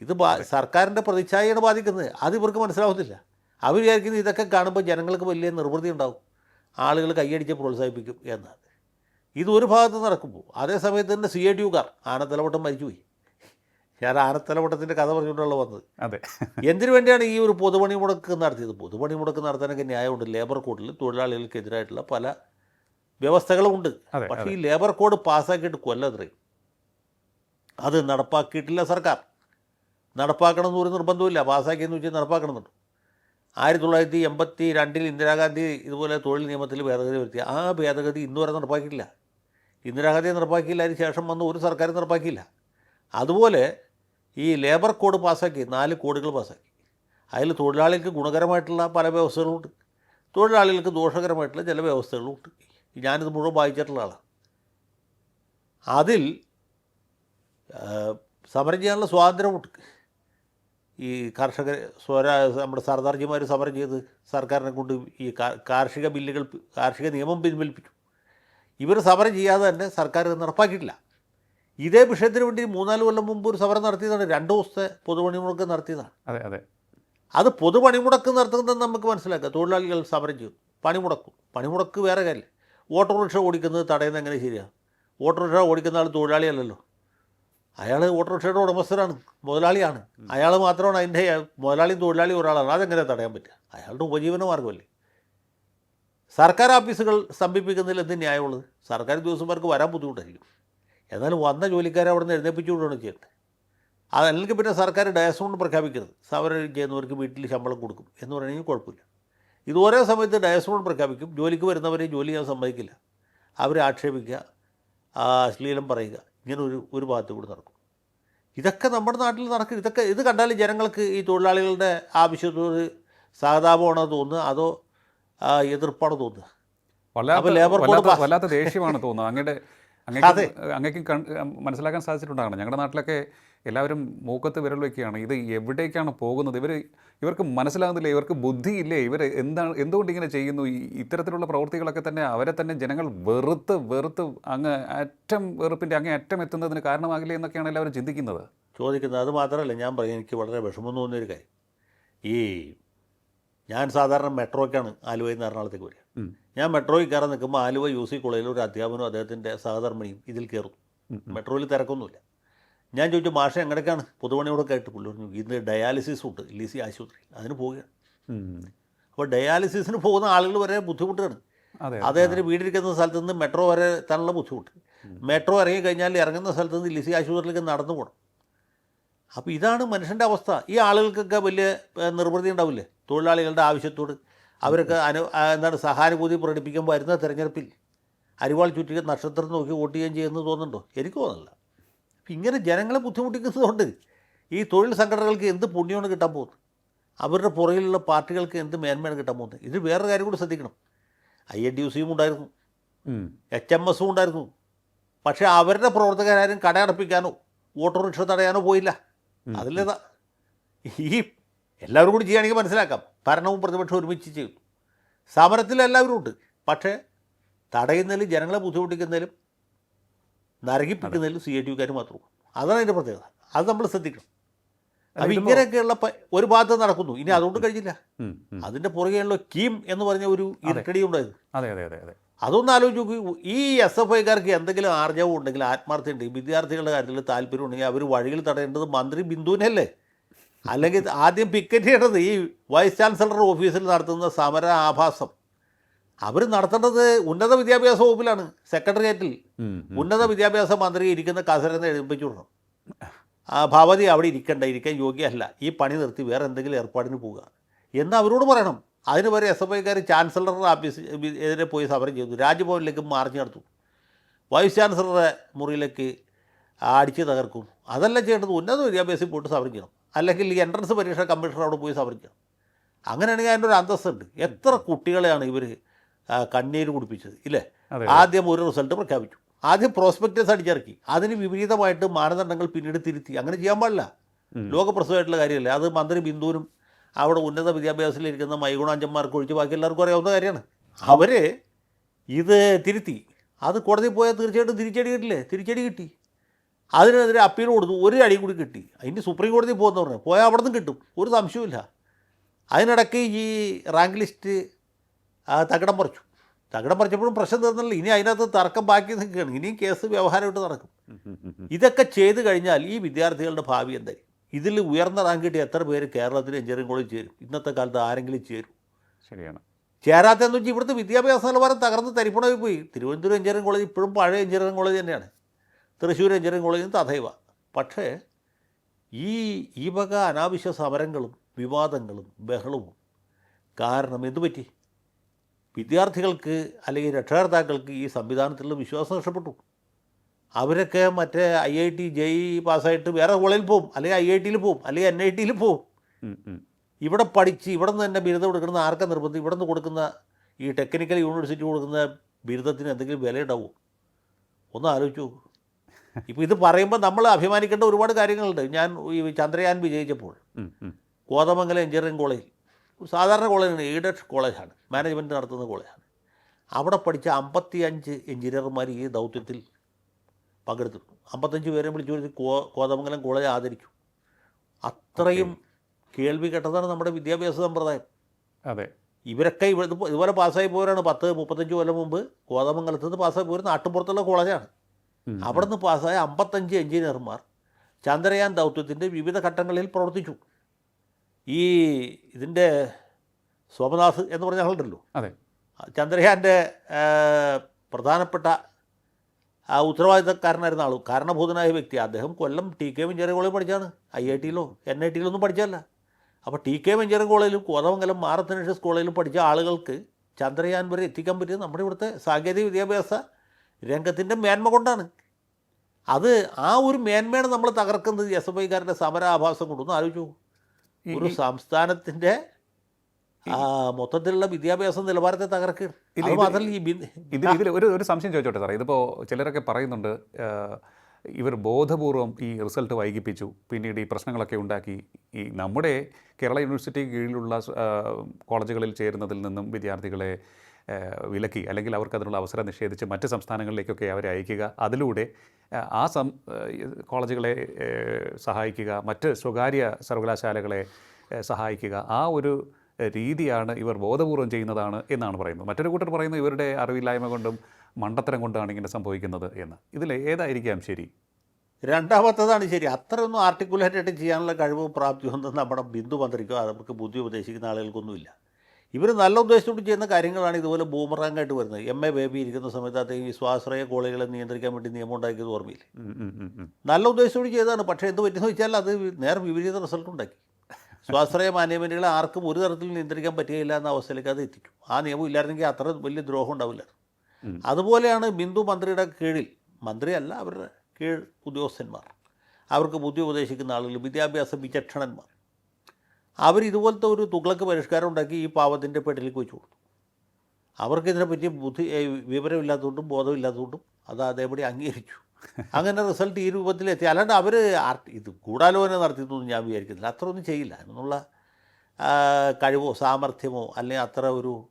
ഇത് ബാ സർക്കാരിന്റെ പ്രതിച്ഛായയാണ് ബാധിക്കുന്നത്. അത് ഇവർക്ക് മനസ്സിലാവുന്നില്ല അവർ വിചാരിക്കുന്നത് ഇതൊക്കെ കാണുമ്പോൾ ജനങ്ങൾക്ക് വലിയ നിർവൃതി ഉണ്ടാവും. ആളുകൾ കൈയടിച്ച് പ്രോത്സാഹിപ്പിക്കും എന്നാണ്. ഇത് ഒരു ഭാഗത്ത് നടക്കുമ്പോൾ അതേസമയത്ത് തന്നെ സി എ ഡി യുക്കാർ ആനത്തലവട്ടം മരിച്ചുപോയി. ഞാൻ ആനത്തലവട്ടത്തിന്റെ കഥ പറഞ്ഞുകൊണ്ടുള്ള വന്നത്. അതെ. എന്തിനു വേണ്ടിയാണ് ഈ ഒരു പൊതുപണി മുടക്ക് നടത്തിയത്? പൊതുപണി മുടക്ക് നടത്താനൊക്കെ ന്യായമുണ്ട്. ലേബർ കോഡിൽ തൊഴിലാളികൾക്കെതിരായിട്ടുള്ള പല വ്യവസ്ഥകളുമുണ്ട് പക്ഷേ ഈ ലേബർ കോഡ് പാസ്സാക്കിയിട്ട് കൊല്ലത്രയും അത് നടപ്പാക്കിയിട്ടില്ല സർക്കാർ. നടപ്പാക്കണം എന്നൊരു നിർബന്ധമില്ല പാസ്സാക്കിയെന്ന് വെച്ചാൽ നടപ്പാക്കണമെന്നുണ്ട്. ആയിരത്തി തൊള്ളായിരത്തി എൺപത്തി രണ്ടിൽ ഇന്ദിരാഗാന്ധി ഇതുപോലെ തൊഴിൽ നിയമത്തിൽ ഭേദഗതി വരുത്തി. ആ ഭേദഗതി ഇന്നുവരെ നടപ്പാക്കിയിട്ടില്ല. ഇന്ദിരാഗാന്ധി നടപ്പാക്കിയില്ല. അതിന് ശേഷം വന്ന് ഒരു സർക്കാർ നടപ്പാക്കിയില്ല. അതുപോലെ ഈ ലേബർ കോഡ് പാസ്സാക്കി നാല് കോഡുകൾ പാസ്സാക്കി. അതിൽ തൊഴിലാളികൾക്ക് ഗുണകരമായിട്ടുള്ള പല വ്യവസ്ഥകളുമുണ്ട് തൊഴിലാളികൾക്ക് ദോഷകരമായിട്ടുള്ള ചില വ്യവസ്ഥകളുമുണ്ട് ഞാനിത് മുഴുവൻ വായിച്ചിട്ടുള്ള ആളാണ്. അതിൽ സമരം ചെയ്യാനുള്ള സ്വാതന്ത്ര്യമുണ്ട്. ഈ കർഷകർ സ്വരാ നമ്മുടെ സർദാർജിമാർ സമരം ചെയ്ത് സർക്കാരിനെ കൊണ്ട് ഈ കാർഷിക ബില്ലുകൾ കാർഷിക നിയമം പിൻവലിപ്പിച്ചു. ഇവർ സമരം ചെയ്യാതെ തന്നെ സർക്കാർ നടപ്പാക്കിയിട്ടില്ല. ഇതേ വിഷയത്തിന് വേണ്ടി മൂന്നാൽ കൊല്ലം മുമ്പ് ഒരു സമരം നടത്തിയതാണ്. രണ്ട് ദിവസത്തെ പൊതുപണിമുടക്ക് നടത്തിയതാണ്. അതെ അതെ. അത് പൊതുപണിമുടക്ക് നടത്തുന്നത് നമുക്ക് മനസ്സിലാക്കാം. തൊഴിലാളികൾ സമരം ചെയ്യും. പണിമുടക്കും. പണിമുടക്ക് വേറെ കാര്യം ഓട്ടോറിക്ഷ ഓടിക്കുന്നത് തടയുന്നത് എങ്ങനെ ശരിയാണ്? ഓട്ടോറിക്ഷ ഓടിക്കുന്ന ആൾ തൊഴിലാളിയല്ലല്ലോ. അയാൾ ഓട്ടോറിക്ഷയുടെ ഉടമസ്ഥനാണ്. മുതലാളിയാണ്. അയാൾ മാത്രമാണ് അതിന്റെ മുതലാളിയും തൊഴിലാളിയും ഒരാളാണ്. അതെങ്ങനെ തടയാൻ പറ്റുക? അയാളുടെ ഉപജീവന മാർഗമല്ലേ? സർക്കാർ ഓഫീസുകൾ സ്തംഭിപ്പിക്കുന്നതിൽ എന്ത് ന്യായമുള്ളത്? സർക്കാർ ഉദ്യോഗസ്ഥന്മാർക്ക് വരാൻ ബുദ്ധിമുട്ടായിരിക്കും. എന്നാലും വന്ന ജോലിക്കാരെ അവിടെ നിന്ന് എഴുന്നേപ്പിച്ചു വിടുകയാണ് ചെയ്യേണ്ടത് അതല്ലെങ്കിൽ പിന്നെ സർക്കാർ ഡയസോണ്ട് പ്രഖ്യാപിക്കരുത്. സമരം ചെയ്യുന്നവർക്ക് വീട്ടിൽ ശമ്പളം കൊടുക്കും എന്ന് പറയുകയാണെങ്കിൽ കുഴപ്പമില്ല. ഇത് ഓരോ സമയത്ത് ഡയസോണ്ട് പ്രഖ്യാപിക്കും. ജോലിക്ക് വരുന്നവരെ ജോലി ചെയ്യാൻ സമ്മതിക്കില്ല. അവരെ ആക്ഷേപിക്കുക അശ്ലീലം പറയുക ഇങ്ങനെ ഒരു ഒരു ഭാഗത്ത് കൂടി നടക്കും. ഇതൊക്കെ നമ്മുടെ നാട്ടിൽ നടക്കും ഇതൊക്കെ ഇത് കണ്ടാൽ ജനങ്ങൾക്ക് ഈ തൊഴിലാളികളുടെ ആവശ്യത്തോട് സഹതാപമാണോ തോന്നുക അതോ എതിർപ്പാണോ തോന്നുക വല്ലാത്ത ദേഷ്യമാണ് തോന്നുന്നത്. അങ്ങയുടെ അതെ. അങ്ങേക്കും മനസ്സിലാക്കാൻ സാധിച്ചിട്ടുണ്ടാകണം. ഞങ്ങളുടെ നാട്ടിലൊക്കെ എല്ലാവരും മൂക്കത്ത് വിരൽ വയ്ക്കുകയാണ്. ഇത് എവിടേക്കാണ് പോകുന്നത്? ഇവർ ഇവർക്ക് മനസ്സിലാകുന്നില്ല? ഇവർക്ക് ബുദ്ധിയില്ലേ? ഇവർ എന്താണ് എന്തുകൊണ്ട് ഇങ്ങനെ ചെയ്യുന്നു? ഈ ഇത്തരത്തിലുള്ള പ്രവൃത്തികളൊക്കെ തന്നെ അവരെ തന്നെ ജനങ്ങൾ വെറുത്ത് വെറുത്ത് അങ്ങ് അറ്റം വെറുപ്പിന്റെ അങ്ങേ അറ്റം എത്തുന്നതിന് കാരണമാകില്ല എന്നൊക്കെയാണ് എല്ലാവരും ചിന്തിക്കുന്നത്? ചോദിക്കുന്നത്. അത് മാത്രമല്ല ഞാൻ പറയും എനിക്ക് വളരെ വിഷമം തോന്നിയൊരു കാര്യം. ഈ ഞാൻ സാധാരണ മെട്രോയ്ക്കാണ് ആലുവയിൽ നിന്ന് എറണാകുളത്തേക്ക് വരിക. ഞാൻ മെട്രോയിൽ കയറാൻ നിൽക്കുമ്പോൾ ആലുവ യു സി കോളേജിൽ ഒരു അധ്യാപനവും അദ്ദേഹത്തിന്റെ സഹധർമ്മിണിയും ഇതിൽ കയറും. മെട്രോയിൽ തിരക്കൊന്നുമില്ല. ഞാൻ ചോദിച്ചു മാഷ എങ്ങടേക്കാണ്? പുതുമണിയോടൊക്കെ ആയിട്ട് പുള്ളി പറഞ്ഞു ഇന്ന് ഡയാലിസിസ് ഉണ്ട് ലിസി ആശുപത്രി. അതിന് പോവുകയാണ്. അപ്പോൾ ഡയാലിസിസിന് പോകുന്ന ആളുകൾ വരെ ബുദ്ധിമുട്ടാണ്. അദ്ദേഹത്തിന് വീടിരിക്കുന്ന സ്ഥലത്ത് നിന്ന് മെട്രോ വരെ എത്താനുള്ള ബുദ്ധിമുട്ട്. മെട്രോ ഇറങ്ങി കഴിഞ്ഞാൽ ഇറങ്ങുന്ന സ്ഥലത്ത് നിന്ന് ലിസി ആശുപത്രിയിലേക്ക് നടന്നു പോകണം അപ്പോൾ ഇതാണ് മനുഷ്യന്റെ അവസ്ഥ. ഈ ആളുകൾക്കൊക്കെ വലിയ നിർവൃതി ഉണ്ടാവില്ലേ? തൊഴിലാളികളുടെ ആവശ്യത്തോട്. അവരൊക്കെ അനു എന്താണ് സഹാനുഭൂതി പ്രകടിപ്പിക്കുമ്പോൾ വരുന്ന തിരഞ്ഞെടുപ്പിൽ അരിവാൾ ചുറ്റി നക്ഷത്രം നോക്കി വോട്ട് ചെയ്യുകയും ചെയ്യുമെന്ന് തോന്നുന്നുണ്ടോ? എനിക്ക് തോന്നുന്നില്ല. ഇങ്ങനെ ജനങ്ങളെ ബുദ്ധിമുട്ടിക്കുന്നതുകൊണ്ട് ഈ തൊഴിൽ സംഘടനകൾക്ക് എന്ത് പുണ്യമാണ് കിട്ടാൻ പോകുന്നത്? അവരുടെ പുറകിലുള്ള പാർട്ടികൾക്ക് എന്ത് മേന്മയാണ് കിട്ടാൻ പോകുന്നത്? ഇത് വേറൊരു കാര്യം കൂടി ശ്രദ്ധിക്കണം. ഐ എൻ ഡി യു സിയും ഉണ്ടായിരുന്നു. എച്ച് എം എസും ഉണ്ടായിരുന്നു. പക്ഷേ അവരുടെ പ്രവർത്തകരാരും കടയടപ്പിക്കാനോ ഓട്ടോറിക്ഷ തടയാനോ പോയില്ല. അതിലേതാ? ഈ എല്ലാവരും കൂടി ചെയ്യുകയാണെങ്കിൽ മനസ്സിലാക്കാം. ഭരണവും പ്രതിപക്ഷവും ഒരുമിച്ച് ചെയ്യും. സമരത്തിൽ എല്ലാവരും ഉണ്ട്. പക്ഷേ തടയുന്നതിലും ജനങ്ങളെ ബുദ്ധിമുട്ടിക്കുന്നതിലും നരകിപ്പിക്കുന്നതിലും സി ഐ ടിക്കാർ മാത്രമാണ് അതാണ് അതിന്റെ പ്രത്യേകത. അത് നമ്മൾ ശ്രദ്ധിക്കണം. അപ്പം ഇങ്ങനെയൊക്കെയുള്ള ഒരു ഭാഗത്ത് നടക്കുന്നു. ഇനി അതുകൊണ്ട് കഴിഞ്ഞില്ല. അതിന്റെ പുറകെയുള്ള കീം എന്ന് പറഞ്ഞ ഒരു ഇരട്ടടി ഉണ്ടായത്. അതെ അതെ അതെ അതെ. അതൊന്ന് ആലോചിച്ച് നോക്കൂ. ഈ എസ് എഫ് ഐക്കാർക്ക് എന്തെങ്കിലും ആർജവം ഉണ്ടെങ്കിൽ ആത്മാർത്ഥ ഉണ്ടെങ്കിൽ വിദ്യാർത്ഥികളുടെ കാര്യത്തിൽ താല്പര്യം ഉണ്ടെങ്കിൽ അവർ വഴിയിൽ തടയേണ്ടത് മന്ത്രി ബിന്ദുവിനല്ലേ? അല്ലെങ്കിൽ ആദ്യം പിക്കറ്റ് ചെയ്യേണ്ടത് ഈ വൈസ് ചാൻസലർ ഓഫീസിൽ നടത്തുന്ന സമര ആഭാസം. അവർ നടത്തേണ്ടത് ഉന്നത വിദ്യാഭ്യാസ വകുപ്പിലാണ് സെക്രട്ടേറിയറ്റിൽ. ഉന്നത വിദ്യാഭ്യാസ മന്ത്രി ഇരിക്കുന്ന കസരെന്ന് എഴുതിപ്പിച്ചു വിടണം ആ ഭാവതി അവിടെ ഇരിക്കണ്ട ഇരിക്കാൻ യോഗ്യമല്ല ഈ പണി നിർത്തി വേറെ എന്തെങ്കിലും ഏർപ്പാടിന് പോവുക. എന്ന് അവരോട് പറയണം. അതിന് വരെ എസ് എഫ് ഐക്കാർ ചാൻസലറുടെ ഓഫീസ് എതിരെ പോയി സമരം ചെയ്തു. രാജ്ഭവനിലേക്ക് മാർച്ച് നടത്തും. വൈസ് ചാൻസലറുടെ മുറിയിലേക്ക് അടിച്ചു തകർക്കും. അതെല്ലാം ചെയ്യേണ്ടത്. ഉന്നത വിദ്യാഭ്യാസം പോയിട്ട് സമരം ചെയ്യണം. അല്ലെങ്കിൽ ഈ എൻട്രൻസ് പരീക്ഷ കമ്മീഷണർ അവിടെ പോയി സമർപ്പിക്കുക അങ്ങനെയാണെങ്കിൽ അതിന്റെ ഒരു അന്തസ്സുണ്ട്. എത്ര കുട്ടികളെയാണ് ഇവർ കണ്ണീര് കുടിപ്പിച്ചത് ഇല്ലേ? ആദ്യം ഒരു റിസൾട്ട് പ്രഖ്യാപിച്ചു. ആദ്യം പ്രോസ്പെക്ടസ് അടിച്ചിറക്കി. അതിന് വിപരീതമായിട്ട് മാനദണ്ഡങ്ങൾ പിന്നീട് തിരുത്തി. അങ്ങനെ ചെയ്യാൻ പാടില്ല. ലോകപ്രസവമായിട്ടുള്ള കാര്യമല്ലേ? അത് മന്ത്രി ബിന്ദുവിനും അവിടെ ഉന്നത വിദ്യാഭ്യാസത്തിലിരിക്കുന്ന മൈഗുണാഞ്ചന്മാർക്ക് ഒഴിച്ച് ബാക്കി എല്ലാവർക്കും അറിയാവുന്ന കാര്യമാണ്. അവർ ഇത് തിരുത്തി. അത് കോടതി പോയാൽ തീർച്ചയായിട്ടും തിരിച്ചടി കിട്ടില്ലേ? തിരിച്ചടി കിട്ടി. അതിനെതിരെ അപ്പീൽ കൊടുത്തു. ഒരു അടി കൂടി കിട്ടി. അതിന്റെ സുപ്രീം കോടതി പോകുന്ന പറഞ്ഞു. പോയാൽ അവിടെ നിന്ന് കിട്ടും. ഒരു സംശയമില്ല അതിനിടയ്ക്ക് ഈ റാങ്ക് ലിസ്റ്റ് തകിടം പറിച്ചു. തകിടം പറിച്ചപ്പോഴും പ്രശ്നം തീർന്നില്ല. ഇനി അതിനകത്ത് തർക്കം ബാക്കി നിൽക്കുകയാണ്. ഇനിയും കേസ് വ്യവഹാരമായിട്ട് നടക്കും. ഇതൊക്കെ ചെയ്തു കഴിഞ്ഞാൽ ഈ വിദ്യാർത്ഥികളുടെ ഭാവി എന്തായി? ഇതിൽ ഉയർന്ന റാങ്ക് കിട്ടിയ എത്ര പേര് കേരളത്തിൽ എഞ്ചിനീയറിംഗ് കോളേജ് ചേരും? ഇന്നത്തെ കാലത്ത് ആരെങ്കിലും ചേരും? ശരിയാണ്. ചേരാത്തതെന്ന് വെച്ചാൽ ഇവിടുത്തെ വിദ്യാഭ്യാസ നിലവാരം തകർന്ന് തരിപ്പണമായി പോയി തിരുവനന്തപുരം എഞ്ചിനീയറിംഗ് കോളേജ് ഇപ്പോഴും പഴയ എഞ്ചിനീയറിംഗ് കോളേജ് തന്നെയാണ്. തൃശ്ശൂർ എഞ്ചിനീയറിംഗ് കോളേജും തഥൈവ. പക്ഷേ ഈ ഈ വക അനാവശ്യ സമരങ്ങളും വിവാദങ്ങളും ബഹളവും കാരണം എന്തുപറ്റി വിദ്യാർത്ഥികൾക്ക് അല്ലെങ്കിൽ രക്ഷകർത്താക്കൾക്ക് ഈ സംവിധാനത്തിലുള്ള വിശ്വാസം നഷ്ടപ്പെട്ടു. അവരൊക്കെ മറ്റേ I I T J E പാസ്സായിട്ട് വേറെ കോളേജിൽ പോവും അല്ലെങ്കിൽ ഐ ഐ ടിയിൽ പോവും അല്ലെങ്കിൽ എൻ ഐ ടിയിൽ ഉം. ഇവിടെ പഠിച്ച് ഇവിടെ നിന്ന് തന്നെ ബിരുദം കൊടുക്കുന്ന ആർക്കാ നിർബന്ധം? ഇവിടെ നിന്ന് കൊടുക്കുന്ന ഈ ടെക്നിക്കൽ യൂണിവേഴ്സിറ്റി കൊടുക്കുന്ന ബിരുദത്തിന് എന്തെങ്കിലും വില ഉണ്ടാവുമോ ഒന്ന് ആലോചിച്ചു നോക്കൂ. ഇപ്പോൾ ഇത് പറയുമ്പോൾ നമ്മൾ അഭിമാനിക്കേണ്ട ഒരുപാട് കാര്യങ്ങളുണ്ട്. ഞാൻ ഈ ചന്ദ്രയാൻ വിജയിച്ചപ്പോൾ. കോതമംഗലം എഞ്ചിനീയറിംഗ് കോളേജ് സാധാരണ കോളേജാണ് എയ്ഡഡ് കോളേജാണ്. മാനേജ്മെന്റ് നടത്തുന്ന കോളേജാണ്. അവിടെ പഠിച്ച അമ്പത്തി അഞ്ച് എഞ്ചിനീയർമാർ ഈ ദൗത്യത്തിൽ പങ്കെടുത്തു അമ്പത്തഞ്ച് പേരെ വിളിച്ചു വരുത്തി കോ കോതമംഗലം കോളേജ് ആദരിച്ചു അത്രയും കേൾവി കേട്ടതാണ് നമ്മുടെ വിദ്യാഭ്യാസ സമ്പ്രദായം. അതെ. ഇവരൊക്കെ ഇവിടെ ഇതുപോലെ പാസ്സായി പോയവരാണ്. പത്ത് മുപ്പത്തഞ്ച് കൊല്ലം മുമ്പ് കോതമംഗലത്ത് നിന്ന് പാസ്സായി പോരുന്ന നാട്ടിൻ പുറത്തുള്ള കോളേജാണ്. അവിടെ നിന്ന് പാസ്സായ അമ്പത്തഞ്ച് എഞ്ചിനീയർമാർ ചന്ദ്രയാൻ ദൗത്യത്തിന്റെ വിവിധ ഘട്ടങ്ങളിൽ പ്രവർത്തിച്ചു. ഈ ഇതിന്റെ സോമനാഥ് എന്ന് പറഞ്ഞ ആളുണ്ടല്ലോ. അതെ. ചന്ദ്രയാന്റെ പ്രധാനപ്പെട്ട ആ ഉത്തരവാദിത്തക്കാരനായിരുന്ന ആൾ കാരണഭൂതനായ വ്യക്തി. അദ്ദേഹം Kollam T K engineering college പഠിച്ചാണ് ഐ ഐ ടിയിലോ എൻ ഐ ടിയിലോ ഒന്നും പഠിച്ചതല്ല. അപ്പോൾ ടി കെ എഞ്ചിനീയറിംഗ് കോളേജിലും കോതമംഗലം മാറത്തനേഷ്യസ് കോളേജിലും പഠിച്ച ആളുകൾക്ക് ചന്ദ്രയാൻ വരെ എത്തിക്കാൻ പറ്റിയത് നമ്മുടെ ഇവിടുത്തെ സാങ്കേതിക വിദ്യാഭ്യാസ രംഗത്തിന്റെ മേന്മ കൊണ്ടാണ്. അത് ആ ഒരു മേന്മയാണ് നമ്മൾ തകർക്കുന്നത്. എസ് എഫ് ഐക്കാരുടെ സമരാഭാസം കൊണ്ടൊന്ന് ആലോചിച്ചു ഒരു സംസ്ഥാനത്തിന്റെ മൊത്തത്തിലുള്ള വിദ്യാഭ്യാസ നിലവാരത്തെ തകർക്കുകയാണ്. ഇത് മാത്രമല്ല ഈ ഇതിൽ ഇതിൽ ഒരു ഒരു സംശയം ചോദിച്ചോട്ടെ സാറേ? ഇതിപ്പോൾ ചിലരൊക്കെ പറയുന്നുണ്ട് ഇവർ ബോധപൂർവം ഈ റിസൾട്ട് വൈകിപ്പിച്ചു പിന്നീട് ഈ പ്രശ്നങ്ങളൊക്കെ ഉണ്ടാക്കി. ഈ നമ്മുടെ കേരള യൂണിവേഴ്സിറ്റി കീഴിലുള്ള കോളേജുകളിൽ ചേരുന്നതിൽ നിന്നും വിദ്യാർത്ഥികളെ വിലക്കി അല്ലെങ്കിൽ അവർക്ക് അതിനുള്ള അവസരം നിഷേധിച്ച് മറ്റ് സംസ്ഥാനങ്ങളിലേക്കൊക്കെ അവരെ അയക്കുക. അതിലൂടെ ആ, സം കോളേജുകളെ സഹായിക്കുക മറ്റ് സ്വകാര്യ സർവകലാശാലകളെ സഹായിക്കുക ആ ഒരു രീതിയാണ് ഇവർ ബോധപൂർവം ചെയ്യുന്നതാണ് എന്നാണ് പറയുന്നത്. മറ്റൊരു കൂട്ടർ പറയുന്നത് ഇവരുടെ അറിവില്ലായ്മ കൊണ്ടും മണ്ടത്തരം കൊണ്ടാണ് ഇങ്ങനെ സംഭവിക്കുന്നത് എന്ന്. ഇതിൽ ഏതായിരിക്കാം ശരി? രണ്ടാമത്തതാണ് ശരി. അത്രയൊന്നും ആർട്ടിക്കുലേറ്റ് ആയിട്ട് ചെയ്യാനുള്ള കഴിവ് പ്രാപ്തി ഒന്നും നമ്മുടെ ബിന്ദു മന്ത്രിക്കോ നമുക്ക് ബുദ്ധി ഉപദേശിക്കുന്ന ആളുകൾക്കൊന്നുമില്ല. ഇവർ നല്ല ഉദ്ദേശത്തോട് ചെയ്യുന്ന കാര്യങ്ങളാണ് ഇതുപോലെ ബൂമറാങ്ങായിട്ട് വരുന്നത്. എം എ ബേബി ഇരിക്കുന്ന സമയത്ത് അത് ഈ സ്വാശ്രയ കോളേജുകളെ നിയന്ത്രിക്കാൻ വേണ്ടി നിയമം ഉണ്ടാക്കിയത് ഓർമ്മയില്ലേ. നല്ല ഉദ്ദേശത്തോട് ചെയ്തതാണ്. പക്ഷേ എന്ത് പറ്റിയെന്ന് വെച്ചാൽ അത് നേരെ വിപരീത റിസൾട്ട് ഉണ്ടാക്കി. സ്വാശ്രയ മാനേജ്മെന്റുകളെ ആർക്കും ഒരു തരത്തിൽ നിയന്ത്രിക്കാൻ പറ്റുകയില്ല എന്ന അവസ്ഥയിലേക്ക് അത് എത്തിക്കും ആ നിയമം ഇല്ലായിരുന്നെങ്കിൽ അത്ര വലിയ ദ്രോഹം ഉണ്ടാവില്ല. അതുപോലെയാണ് ബിന്ദു മന്ത്രിയുടെ കീഴിൽ മന്ത്രിയല്ല അവരുടെ കീഴ് ഉദ്യോഗസ്ഥന്മാർ. അവർക്ക് ബുദ്ധി ഉപദേശിക്കുന്ന ആളുകൾ വിദ്യാഭ്യാസ വിചക്ഷണന്മാർ. അവർ ഇതുപോലത്തെ ഒരു തുഗ്ലക്ക് പരിഷ്കാരം ഉണ്ടാക്കി ഈ പാവത്തിന്റെ പെട്ടിലേക്ക് വെച്ചു കൊടുത്തു. അവർക്കിതിനെപ്പറ്റി ബുദ്ധി വിവരമില്ലാത്തതുകൊണ്ടും ബോധമില്ലാത്തതുകൊണ്ടും അത് അതേപടി അംഗീകരിച്ചു. അങ്ങനെ റിസൾട്ട് ഈ രൂപത്തിലെത്തി. അല്ലാണ്ട് അവർ ഇത് ഗൂഢാലോചന നടത്തിയതൊന്നും ഞാൻ വിചാരിക്കുന്നില്ല. അത്ര ഒന്നും ചെയ്യില്ല. എന്നുള്ള കഴിവോ സാമർഥ്യമോ അല്ലെങ്കിൽ അത്ര ഒരു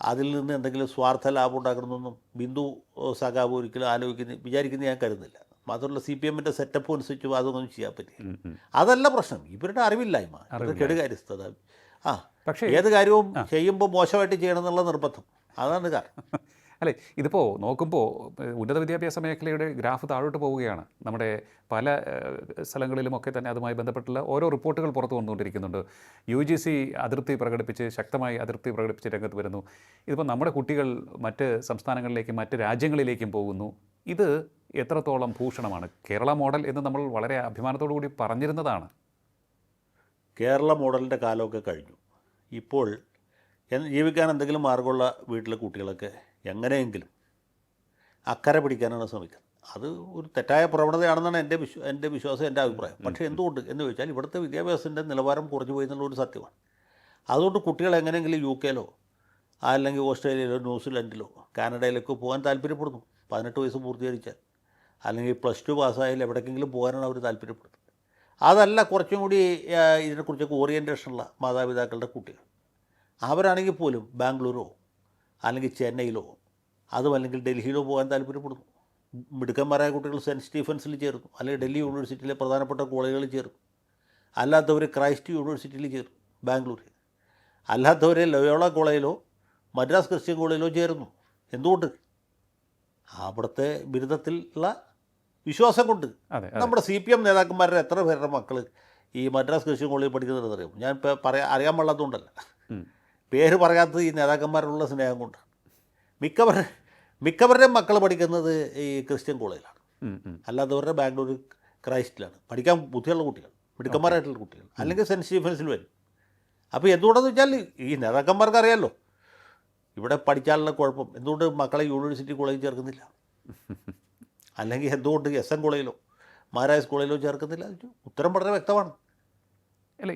അതിൽ നിന്ന് എന്തെങ്കിലും സ്വാർത്ഥ ലാഭം ഉണ്ടാക്കണമെന്നൊന്നും ബിന്ദു സഖാബ് ഒരിക്കലും ആലോചിക്കുന്ന വിചാരിക്കുന്ന ഞാൻ കരുതുന്നില്ല. മാത്രമല്ല സി പി എമ്മിന്റെ സെറ്റപ്പ് അനുസരിച്ച് അതൊന്നും ചെയ്യാൻ പറ്റില്ല. അതല്ല പ്രശ്നം. ഇവരുടെ അറിവില്ലായ്മ. ഇവരുടെ. കെടുകാര്യസ്ഥത. ആ പക്ഷേ ഏത് കാര്യവും ചെയ്യുമ്പോൾ മോശമായിട്ട് ചെയ്യണം എന്നുള്ള നിർബന്ധം. അതാണ് കാരണം. അല്ലെ ഇതിപ്പോൾ നോക്കുമ്പോൾ ഉന്നത വിദ്യാഭ്യാസ മേഖലയുടെ ഗ്രാഫ് താഴോട്ട് പോവുകയാണ്. നമ്മുടെ പല സ്ഥലങ്ങളിലുമൊക്കെ തന്നെ അതുമായി ബന്ധപ്പെട്ടുള്ള ഓരോ റിപ്പോർട്ടുകൾ പുറത്തു വന്നുകൊണ്ടിരിക്കുന്നുണ്ട്. യു ജി സി അതിർത്തി പ്രകടിപ്പിച്ച് ശക്തമായി അതിർത്തി പ്രകടിപ്പിച്ച് രംഗത്ത് വരുന്നു. ഇതിപ്പോൾ നമ്മുടെ കുട്ടികൾ മറ്റ് സംസ്ഥാനങ്ങളിലേക്കും മറ്റ് രാജ്യങ്ങളിലേക്കും പോകുന്നു. ഇത് എത്രത്തോളം ഭൂഷണമാണ്? കേരള മോഡൽ എന്ന് നമ്മൾ വളരെ അഭിമാനത്തോടു കൂടി പറഞ്ഞിരുന്നതാണ്. കേരള മോഡലിന്റെ കാലമൊക്കെ കഴിഞ്ഞു. ഇപ്പോൾ ജീവിക്കാൻ എന്തെങ്കിലും മാർഗമുള്ള വീട്ടിലെ കുട്ടികളൊക്കെ എങ്ങനെയെങ്കിലും അക്കരെ പിടിക്കാനാണ് ശ്രമിക്കുന്നത്. അത് ഒരു തെറ്റായ പ്രവണതയാണെന്നാണ് എന്റെ വിശ്വ എന്റെ വിശ്വാസം എന്റെ അഭിപ്രായം. പക്ഷേ എന്തുകൊണ്ട് എന്ന് ചോദിച്ചാൽ ഇവിടുത്തെ വിദ്യാഭ്യാസത്തിന്റെ നിലവാരം കുറഞ്ഞു പോയി എന്നുള്ള ഒരു സത്യമാണ്. അതുകൊണ്ട് കുട്ടികൾ എങ്ങനെയെങ്കിലും യു കെയിലോ അല്ലെങ്കിൽ ഓസ്ട്രേലിയയിലോ ന്യൂസിലൻഡിലോ കാനഡയിലേക്കോ പോകാൻ താല്പര്യപ്പെടുന്നു. പതിനെട്ട് വയസ്സ് പൂർത്തീകരിച്ചാൽ. അല്ലെങ്കിൽ പ്ലസ് ടു പാസ്സായാലും എവിടേക്കെങ്കിലും പോകാനാണ് അവർ താല്പര്യപ്പെടുന്നത്. അതല്ല കുറച്ചും കൂടി ഇതിനെക്കുറിച്ചൊക്കെ ഓറിയന്റേഷനുള്ള മാതാപിതാക്കളുടെ കുട്ടികൾ. അവരാണെങ്കിൽ പോലും ബാംഗ്ലൂരോ അല്ലെങ്കിൽ ചെന്നൈയിലോ അതും അല്ലെങ്കിൽ ഡൽഹിയിലോ പോകാൻ താല്പര്യപ്പെടുന്നു. മിടുക്കന്മാരായ കുട്ടികൾ സെന്റ് സ്റ്റീഫൻസിൽ ചേർന്നു അല്ലെങ്കിൽ ഡൽഹി യൂണിവേഴ്സിറ്റിയിലെ പ്രധാനപ്പെട്ട കോളേജുകളിൽ ചേർന്നു. അല്ലാത്തവർ ക്രൈസ്റ്റ് യൂണിവേഴ്സിറ്റിയിൽ ചേർന്നു ബാംഗ്ലൂരിൽ. അല്ലാത്തവരെ ലയോള കോളേജിലോ മദ്രാസ് ക്രിസ്ത്യൻ കോളേജിലോ ചേർന്നു. എന്തുകൊണ്ട്? അവിടുത്തെ ബിരുദത്തിലുള്ള വിശ്വാസം കൊണ്ട് നമ്മുടെ സി പി എം നേതാക്കന്മാരുടെ എത്ര പേരുടെ മക്കൾ ഈ മദ്രാസ് കൃഷി കോളേജിൽ പഠിക്കുന്നത് അറിയാം ഞാൻ ഇപ്പോൾ പറയാ അറിയാൻ പാടാത്തതുകൊണ്ടല്ല പേര് പറയാത്തത് ഈ നേതാക്കന്മാരുള്ള സ്നേഹം കൊണ്ട്. മിക്കവർ മിക്കവരുടെയും മക്കൾ പഠിക്കുന്നത് ഈ ക്രിസ്ത്യൻ കോളേജിലാണ്. അല്ലാത്തവരുടെ ബാംഗ്ലൂർ ക്രൈസ്റ്റിലാണ്. പഠിക്കാൻ ബുദ്ധിയുള്ള കുട്ടികൾ മിടുക്കന്മാരായിട്ടുള്ള കുട്ടികൾ. അല്ലെങ്കിൽ സെന്റ് സ്റ്റീഫൻസിൽ വരും. അപ്പോൾ എന്തുകൊണ്ടെന്ന് വെച്ചാൽ ഈ നേതാക്കന്മാർക്ക് അറിയാമല്ലോ ഇവിടെ പഠിക്കാനുള്ള കുഴപ്പം. എന്തുകൊണ്ട് മക്കളെ യൂണിവേഴ്സിറ്റി കോളേജിൽ ചേർക്കുന്നില്ല? അല്ലെങ്കിൽ എന്തുകൊണ്ട് എസ് എൻ കോളേജിലോ മഹാരാജ് കോളേജിലോ ചേർക്കുന്നില്ല ഉത്തരം വളരെ വ്യക്തമാണ്. അല്ല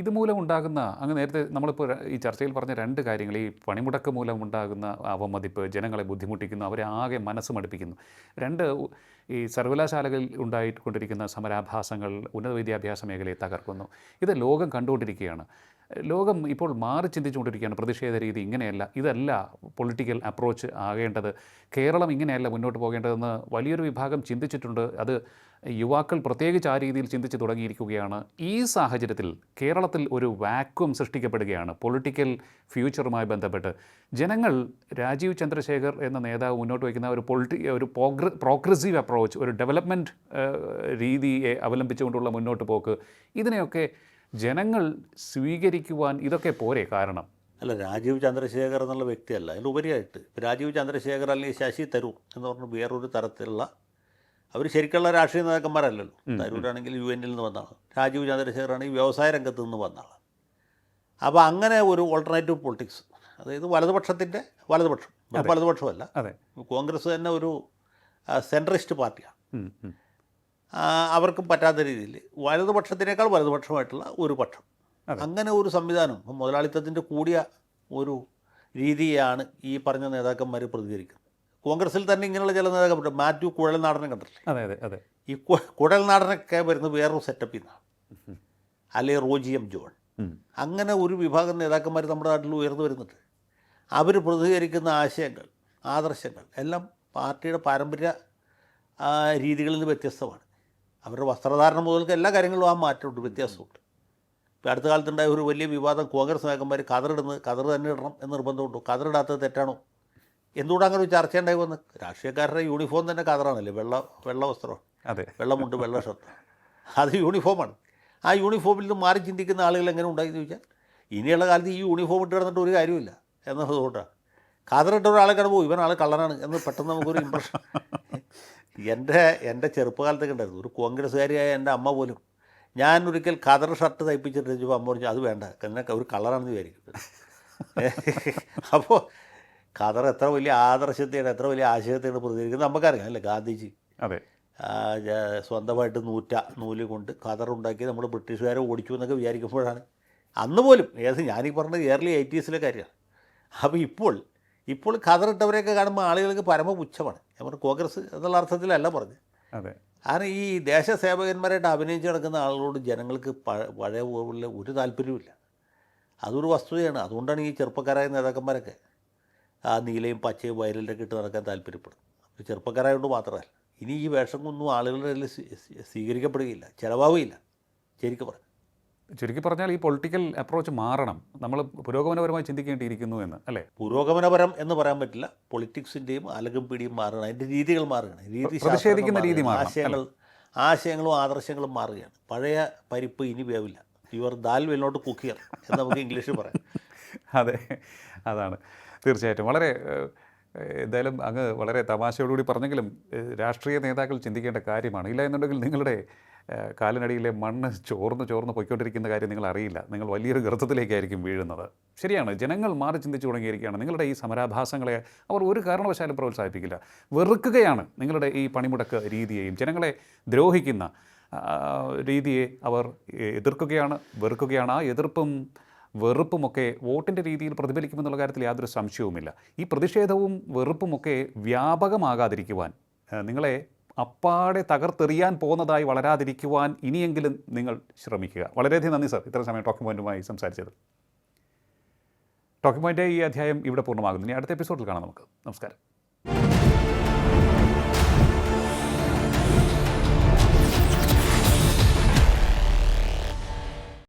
ഇതുമൂലം ഉണ്ടാകുന്ന അങ്ങ് നേരത്തെ നമ്മളിപ്പോൾ ഈ ചർച്ചയിൽ പറഞ്ഞ രണ്ട് കാര്യങ്ങൾ ഈ പണിമുടക്ക് മൂലം ഉണ്ടാകുന്ന അവമതിപ്പ് ജനങ്ങളെ ബുദ്ധിമുട്ടിക്കുന്നു അവരെ ആകെ മനസ്സ് മടുപ്പിക്കുന്നു. രണ്ട് ഈ സർവകലാശാലകളിൽ ഉണ്ടായിക്കൊണ്ടിരിക്കുന്ന സമരാഭാസങ്ങൾ ഉന്നത വിദ്യാഭ്യാസ മേഖലയെ തകർക്കുന്നു. ഇത് ലോകം കണ്ടുകൊണ്ടിരിക്കുകയാണ്. ലോകം ഇപ്പോൾ മാറി ചിന്തിച്ചുകൊണ്ടിരിക്കുകയാണ് പ്രതിഷേധ രീതി ഇങ്ങനെയല്ല. ഇതല്ല പൊളിറ്റിക്കൽ അപ്രോച്ച് ആകേണ്ടത്. കേരളം ഇങ്ങനെയല്ല മുന്നോട്ട് പോകേണ്ടതെന്ന് വലിയൊരു വിഭാഗം ചിന്തിച്ചിട്ടുണ്ട്. അത് യുവാക്കൾ പ്രത്യേകിച്ച് ആ രീതിയിൽ ചിന്തിച്ച് തുടങ്ങിയിരിക്കുകയാണ്. ഈ സാഹചര്യത്തിൽ കേരളത്തിൽ ഒരു വാക്വം സൃഷ്ടിക്കപ്പെടുകയാണ് പൊളിറ്റിക്കൽ ഫ്യൂച്ചറുമായി ബന്ധപ്പെട്ട്. ജനങ്ങൾ രാജീവ് ചന്ദ്രശേഖർ എന്ന നേതാവ് മുന്നോട്ട് വയ്ക്കുന്ന ഒരു പൊളിറ്റി ഒരു പ്രോഗ്ര പ്രോഗ്രസീവ് അപ്രോച്ച് ഒരു ഡെവലപ്മെന്റ് രീതിയെ അവലംബിച്ചുകൊണ്ടുള്ള മുന്നോട്ട് പോക്ക്. ഇതിനെയൊക്കെ ജനങ്ങൾ സ്വീകരിക്കുവാൻ ഇതൊക്കെ പോരെ കാരണം? അല്ല രാജീവ് ചന്ദ്രശേഖർ എന്നുള്ള വ്യക്തിയല്ല. അതിലുപരിയായിട്ട് രാജീവ് ചന്ദ്രശേഖർ അല്ലെങ്കിൽ ശശി തരൂർ എന്ന് പറഞ്ഞ വേറൊരു തരത്തിലുള്ള അവർ ശരിക്കുള്ള രാഷ്ട്രീയ നേതാക്കന്മാരല്ലല്ലോ. തരൂരാണെങ്കിൽ യു എന്നിൽ നിന്ന് വന്നതാണ്. രാജീവ് ചന്ദ്രശേഖർ ആണെങ്കിൽ വ്യവസായ രംഗത്ത് നിന്ന് വന്നതാണ്. അപ്പോൾ അങ്ങനെ ഒരു ഓൾട്ടർനേറ്റീവ് പൊളിറ്റിക്സ് അതായത് വലതുപക്ഷത്തിന്റെ വലതുപക്ഷം. വലതുപക്ഷമല്ല. കോൺഗ്രസ് തന്നെ ഒരു സെൻട്രിസ്റ്റ് പാർട്ടിയാണ്. അവർക്കും പറ്റാത്ത രീതിയിൽ. വലതുപക്ഷത്തിനേക്കാൾ വലതുപക്ഷമായിട്ടുള്ള ഒരു പക്ഷം. അങ്ങനെ ഒരു സംവിധാനം ഇപ്പം മുതലാളിത്തത്തിന്റെ കൂടിയ ഒരു രീതിയാണ് ഈ പറഞ്ഞ നേതാക്കന്മാർ പ്രതികരിക്കുന്നത്. കോൺഗ്രസിൽ തന്നെ ഇങ്ങനെയുള്ള ചില നേതാക്കന്മാർ മാത്യു കുഴൽനാടനെ കണ്ടിട്ടില്ലേ? അതെ അതെ അതെ. ഈ കുഴൽ കുഴൽനാടനൊക്കെ വരുന്നത് വേറൊരു സെറ്റപ്പിൽ നിന്നാണ്. അല്ലെ റോജി എം ജോൺ. അങ്ങനെ ഒരു വിഭാഗം നേതാക്കന്മാർ നമ്മുടെ നാട്ടിൽ ഉയർന്നു വരുന്നുണ്ട്. അവർ പ്രതികരിക്കുന്ന ആശയങ്ങൾ ആദർശങ്ങൾ എല്ലാം പാർട്ടിയുടെ പാരമ്പര്യ രീതികളിൽ നിന്ന് വ്യത്യസ്തമാണ്. അവരുടെ വസ്ത്രധാരണം മുതൽക്ക് എല്ലാ കാര്യങ്ങളും ആ മാറ്റമുണ്ട് വ്യത്യാസമുണ്ട്. ഇപ്പോൾ അടുത്ത കാലത്തുണ്ടായ ഒരു വലിയ വിവാദം കോൺഗ്രസ് നേതാക്കന്മാർ കതറിടുന്നത് കതർ തന്നെ ഇടണം എന്ന് നിർബന്ധമുണ്ടോ? കതറിടാത്തത് തെറ്റാണോ? എന്തുകൊണ്ട് അങ്ങനെ ഒരു ചർച്ച ഉണ്ടായി വന്ന് രാഷ്ട്രീയക്കാരുടെ യൂണിഫോം തന്നെ കതറാണല്ലേ? വെള്ള വെള്ള വസ്ത്രമാണ്. അതെ. വെള്ളമുണ്ട് വെള്ള ഷർട്ട്. അത് യൂണിഫോമാണ്. ആ യൂണിഫോമിൽ നിന്ന് മാറി ചിന്തിക്കുന്ന ആളുകൾ എങ്ങനെ ഉണ്ടായെന്ന് ചോദിച്ചാൽ ഇനിയുള്ള കാലത്ത് ഈ യൂണിഫോം ഇട്ട് കിടന്നിട്ട് ഒരു കാര്യമില്ല എന്നുള്ളതുകൊണ്ടാണ് കാതറിട്ട ഒരാളെ കിടന്നു ഇവൻ ആൾ കള്ളനാണ് എന്ന് പെട്ടെന്ന് നമുക്കൊരു ഇമ്പ്രഷൻ എന്റെ എന്റെ ചെറുപ്പകാലത്തൊക്കെ ഉണ്ടായിരുന്നു. ഒരു കോൺഗ്രസ്സുകാരിയായ എന്റെ അമ്മ പോലും ഞാൻ ഒരിക്കൽ കതർ ഷർട്ട് തയ്പ്പിച്ചിട്ട് ചോദിച്ചപ്പോൾ അമ്മ പറഞ്ഞു അത് വേണ്ട എന്നൊക്കെ ഒരു കളറാണെന്ന് വിചാരിക്കും അപ്പോൾ ഖദർ എത്ര വലിയ ആദർശത്തെയാണ് എത്ര വലിയ ആശയത്തെയാണ് പ്രതികരിക്കുന്നത് നമുക്കറിയാം അല്ലേ ഗാന്ധിജി? അതെ. സ്വന്തമായിട്ട് നൂറ്റ നൂൽ കൊണ്ട് ഖദർ ഉണ്ടാക്കി നമ്മൾ ബ്രിട്ടീഷുകാരെ ഓടിച്ചു എന്നൊക്കെ വിചാരിക്കുമ്പോഴാണ്. അന്ന് പോലും ഏത് ഞാനീ പറഞ്ഞത് ഏർലി എയ്റ്റീസിലെ കാര്യമാണ്. അപ്പോൾ ഇപ്പോൾ ഇപ്പോൾ ഖദർ ഇട്ടവരെയൊക്കെ കാണുമ്പോൾ ആളുകൾക്ക് പരമപുച്ഛമാണ്. ഞാൻ പറഞ്ഞു കോൺഗ്രസ് എന്നുള്ള അർത്ഥത്തിലല്ല പറഞ്ഞു അതെ. കാരണം ഈ ദേശസേവകന്മാരായിട്ട് അഭിനയിച്ച് നടക്കുന്ന ആളുകളോട് ജനങ്ങൾക്ക് പഴ- പഴയ പോലെ ഒരു താല്പര്യവുമില്ല. അതൊരു വസ്തുതയാണ്. അതുകൊണ്ടാണ് ഈ ചെറുപ്പക്കാരായ നേതാക്കന്മാരൊക്കെ ആ നീലയും പച്ചയും വയലിലൊക്കെ ഇട്ട് നടക്കാൻ താല്പര്യപ്പെടും ചെറുപ്പക്കാരായതുകൊണ്ട് മാത്രമല്ല. ഇനി ഈ വേഷമൊന്നും ആളുകളുടെ ഇടയിൽ സ്വീ- സ്വീ- സ്വീകരിക്കപ്പെടുകയില്ല. ചിലവാവുകയില്ല. ശരിക്കും പറഞ്ഞു ചുരുക്കി പറഞ്ഞാൽ ഈ പൊളിറ്റിക്കൽ അപ്രോച്ച് മാറണം. നമ്മൾ പുരോഗമനപരമായി ചിന്തിക്കേണ്ടിയിരിക്കുന്നു എന്ന് അല്ലേ? പുരോഗമനപരം എന്ന് പറയാൻ പറ്റില്ല. പൊളിറ്റിക്സിന്റെയും അലകും പിടിയും മാറണം അതിന്റെ രീതികൾ മാറുകയാണ്. രീതി പ്രതിഷേധിക്കുന്ന രീതി ആശയങ്ങൾ ആശയങ്ങളും ആദർശങ്ങളും മാറുകയാണ്. പഴയ പരിപ്പ് ഇനി വേവില്ല. Your dal will not cook here എന്ന് നമുക്ക് ഇംഗ്ലീഷിൽ പറയാം. അതെ അതാണ്. തീർച്ചയായിട്ടും. വളരെ എന്തായാലും അങ്ങ് വളരെ തമാശയോടുകൂടി പറഞ്ഞെങ്കിലും രാഷ്ട്രീയ നേതാക്കൾ ചിന്തിക്കേണ്ട കാര്യമാണ്. ഇല്ല എന്നുണ്ടെങ്കിൽ നിങ്ങളുടെ കാലിനടിയിലെ മണ്ണ് ചോർന്ന് ചോർന്ന് പൊയ്ക്കൊണ്ടിരിക്കുന്ന കാര്യം നിങ്ങൾ അറിയില്ല നിങ്ങൾ വലിയൊരു ഗർത്തത്തിലേക്കായിരിക്കും വീഴുന്നത്. ശരിയാണ്. ജനങ്ങൾ മാറി ചിന്തിച്ചു തുടങ്ങിയിരിക്കുകയാണ്. നിങ്ങളുടെ ഈ സമരാഭാസങ്ങളെ അവർ ഒരു കാരണവശാലും പ്രോത്സാഹിപ്പിക്കില്ല. വെറുക്കുകയാണ് നിങ്ങളുടെ ഈ പണിമുടക്ക് രീതിയെയും ജനങ്ങളെ ദ്രോഹിക്കുന്ന രീതിയെ അവർ എതിർക്കുകയാണ് വെറുക്കുകയാണ്. ആ എതിർപ്പും വെറുപ്പുമൊക്കെ വോട്ടിന്റെ രീതിയിൽ പ്രതിഫലിക്കുമെന്നുള്ള കാര്യത്തിൽ യാതൊരു സംശയവുമില്ല. ഈ പ്രതിഷേധവും വെറുപ്പുമൊക്കെ വ്യാപകമാകാതിരിക്കുവാൻ നിങ്ങളെ അപ്പാടെ തകർത്തെറിയാൻ പോകുന്നതായി വളരാതിരിക്കുവാൻ ഇനിയെങ്കിലും നിങ്ങൾ ശ്രമിക്കുക. വളരെയധികം നന്ദി സർ. ഇത്ര സമയം ടോക്കിംഗ് പോയിന്റുമായി സംസാരിച്ചത് ടോക്കിംഗ് പോയിന്റ് ഈ അധ്യായം ഇവിടെ പൂർണമാകുന്നു. ഇനി അടുത്ത എപ്പിസോഡിൽ കാണാം നമുക്ക്. നമസ്കാരം.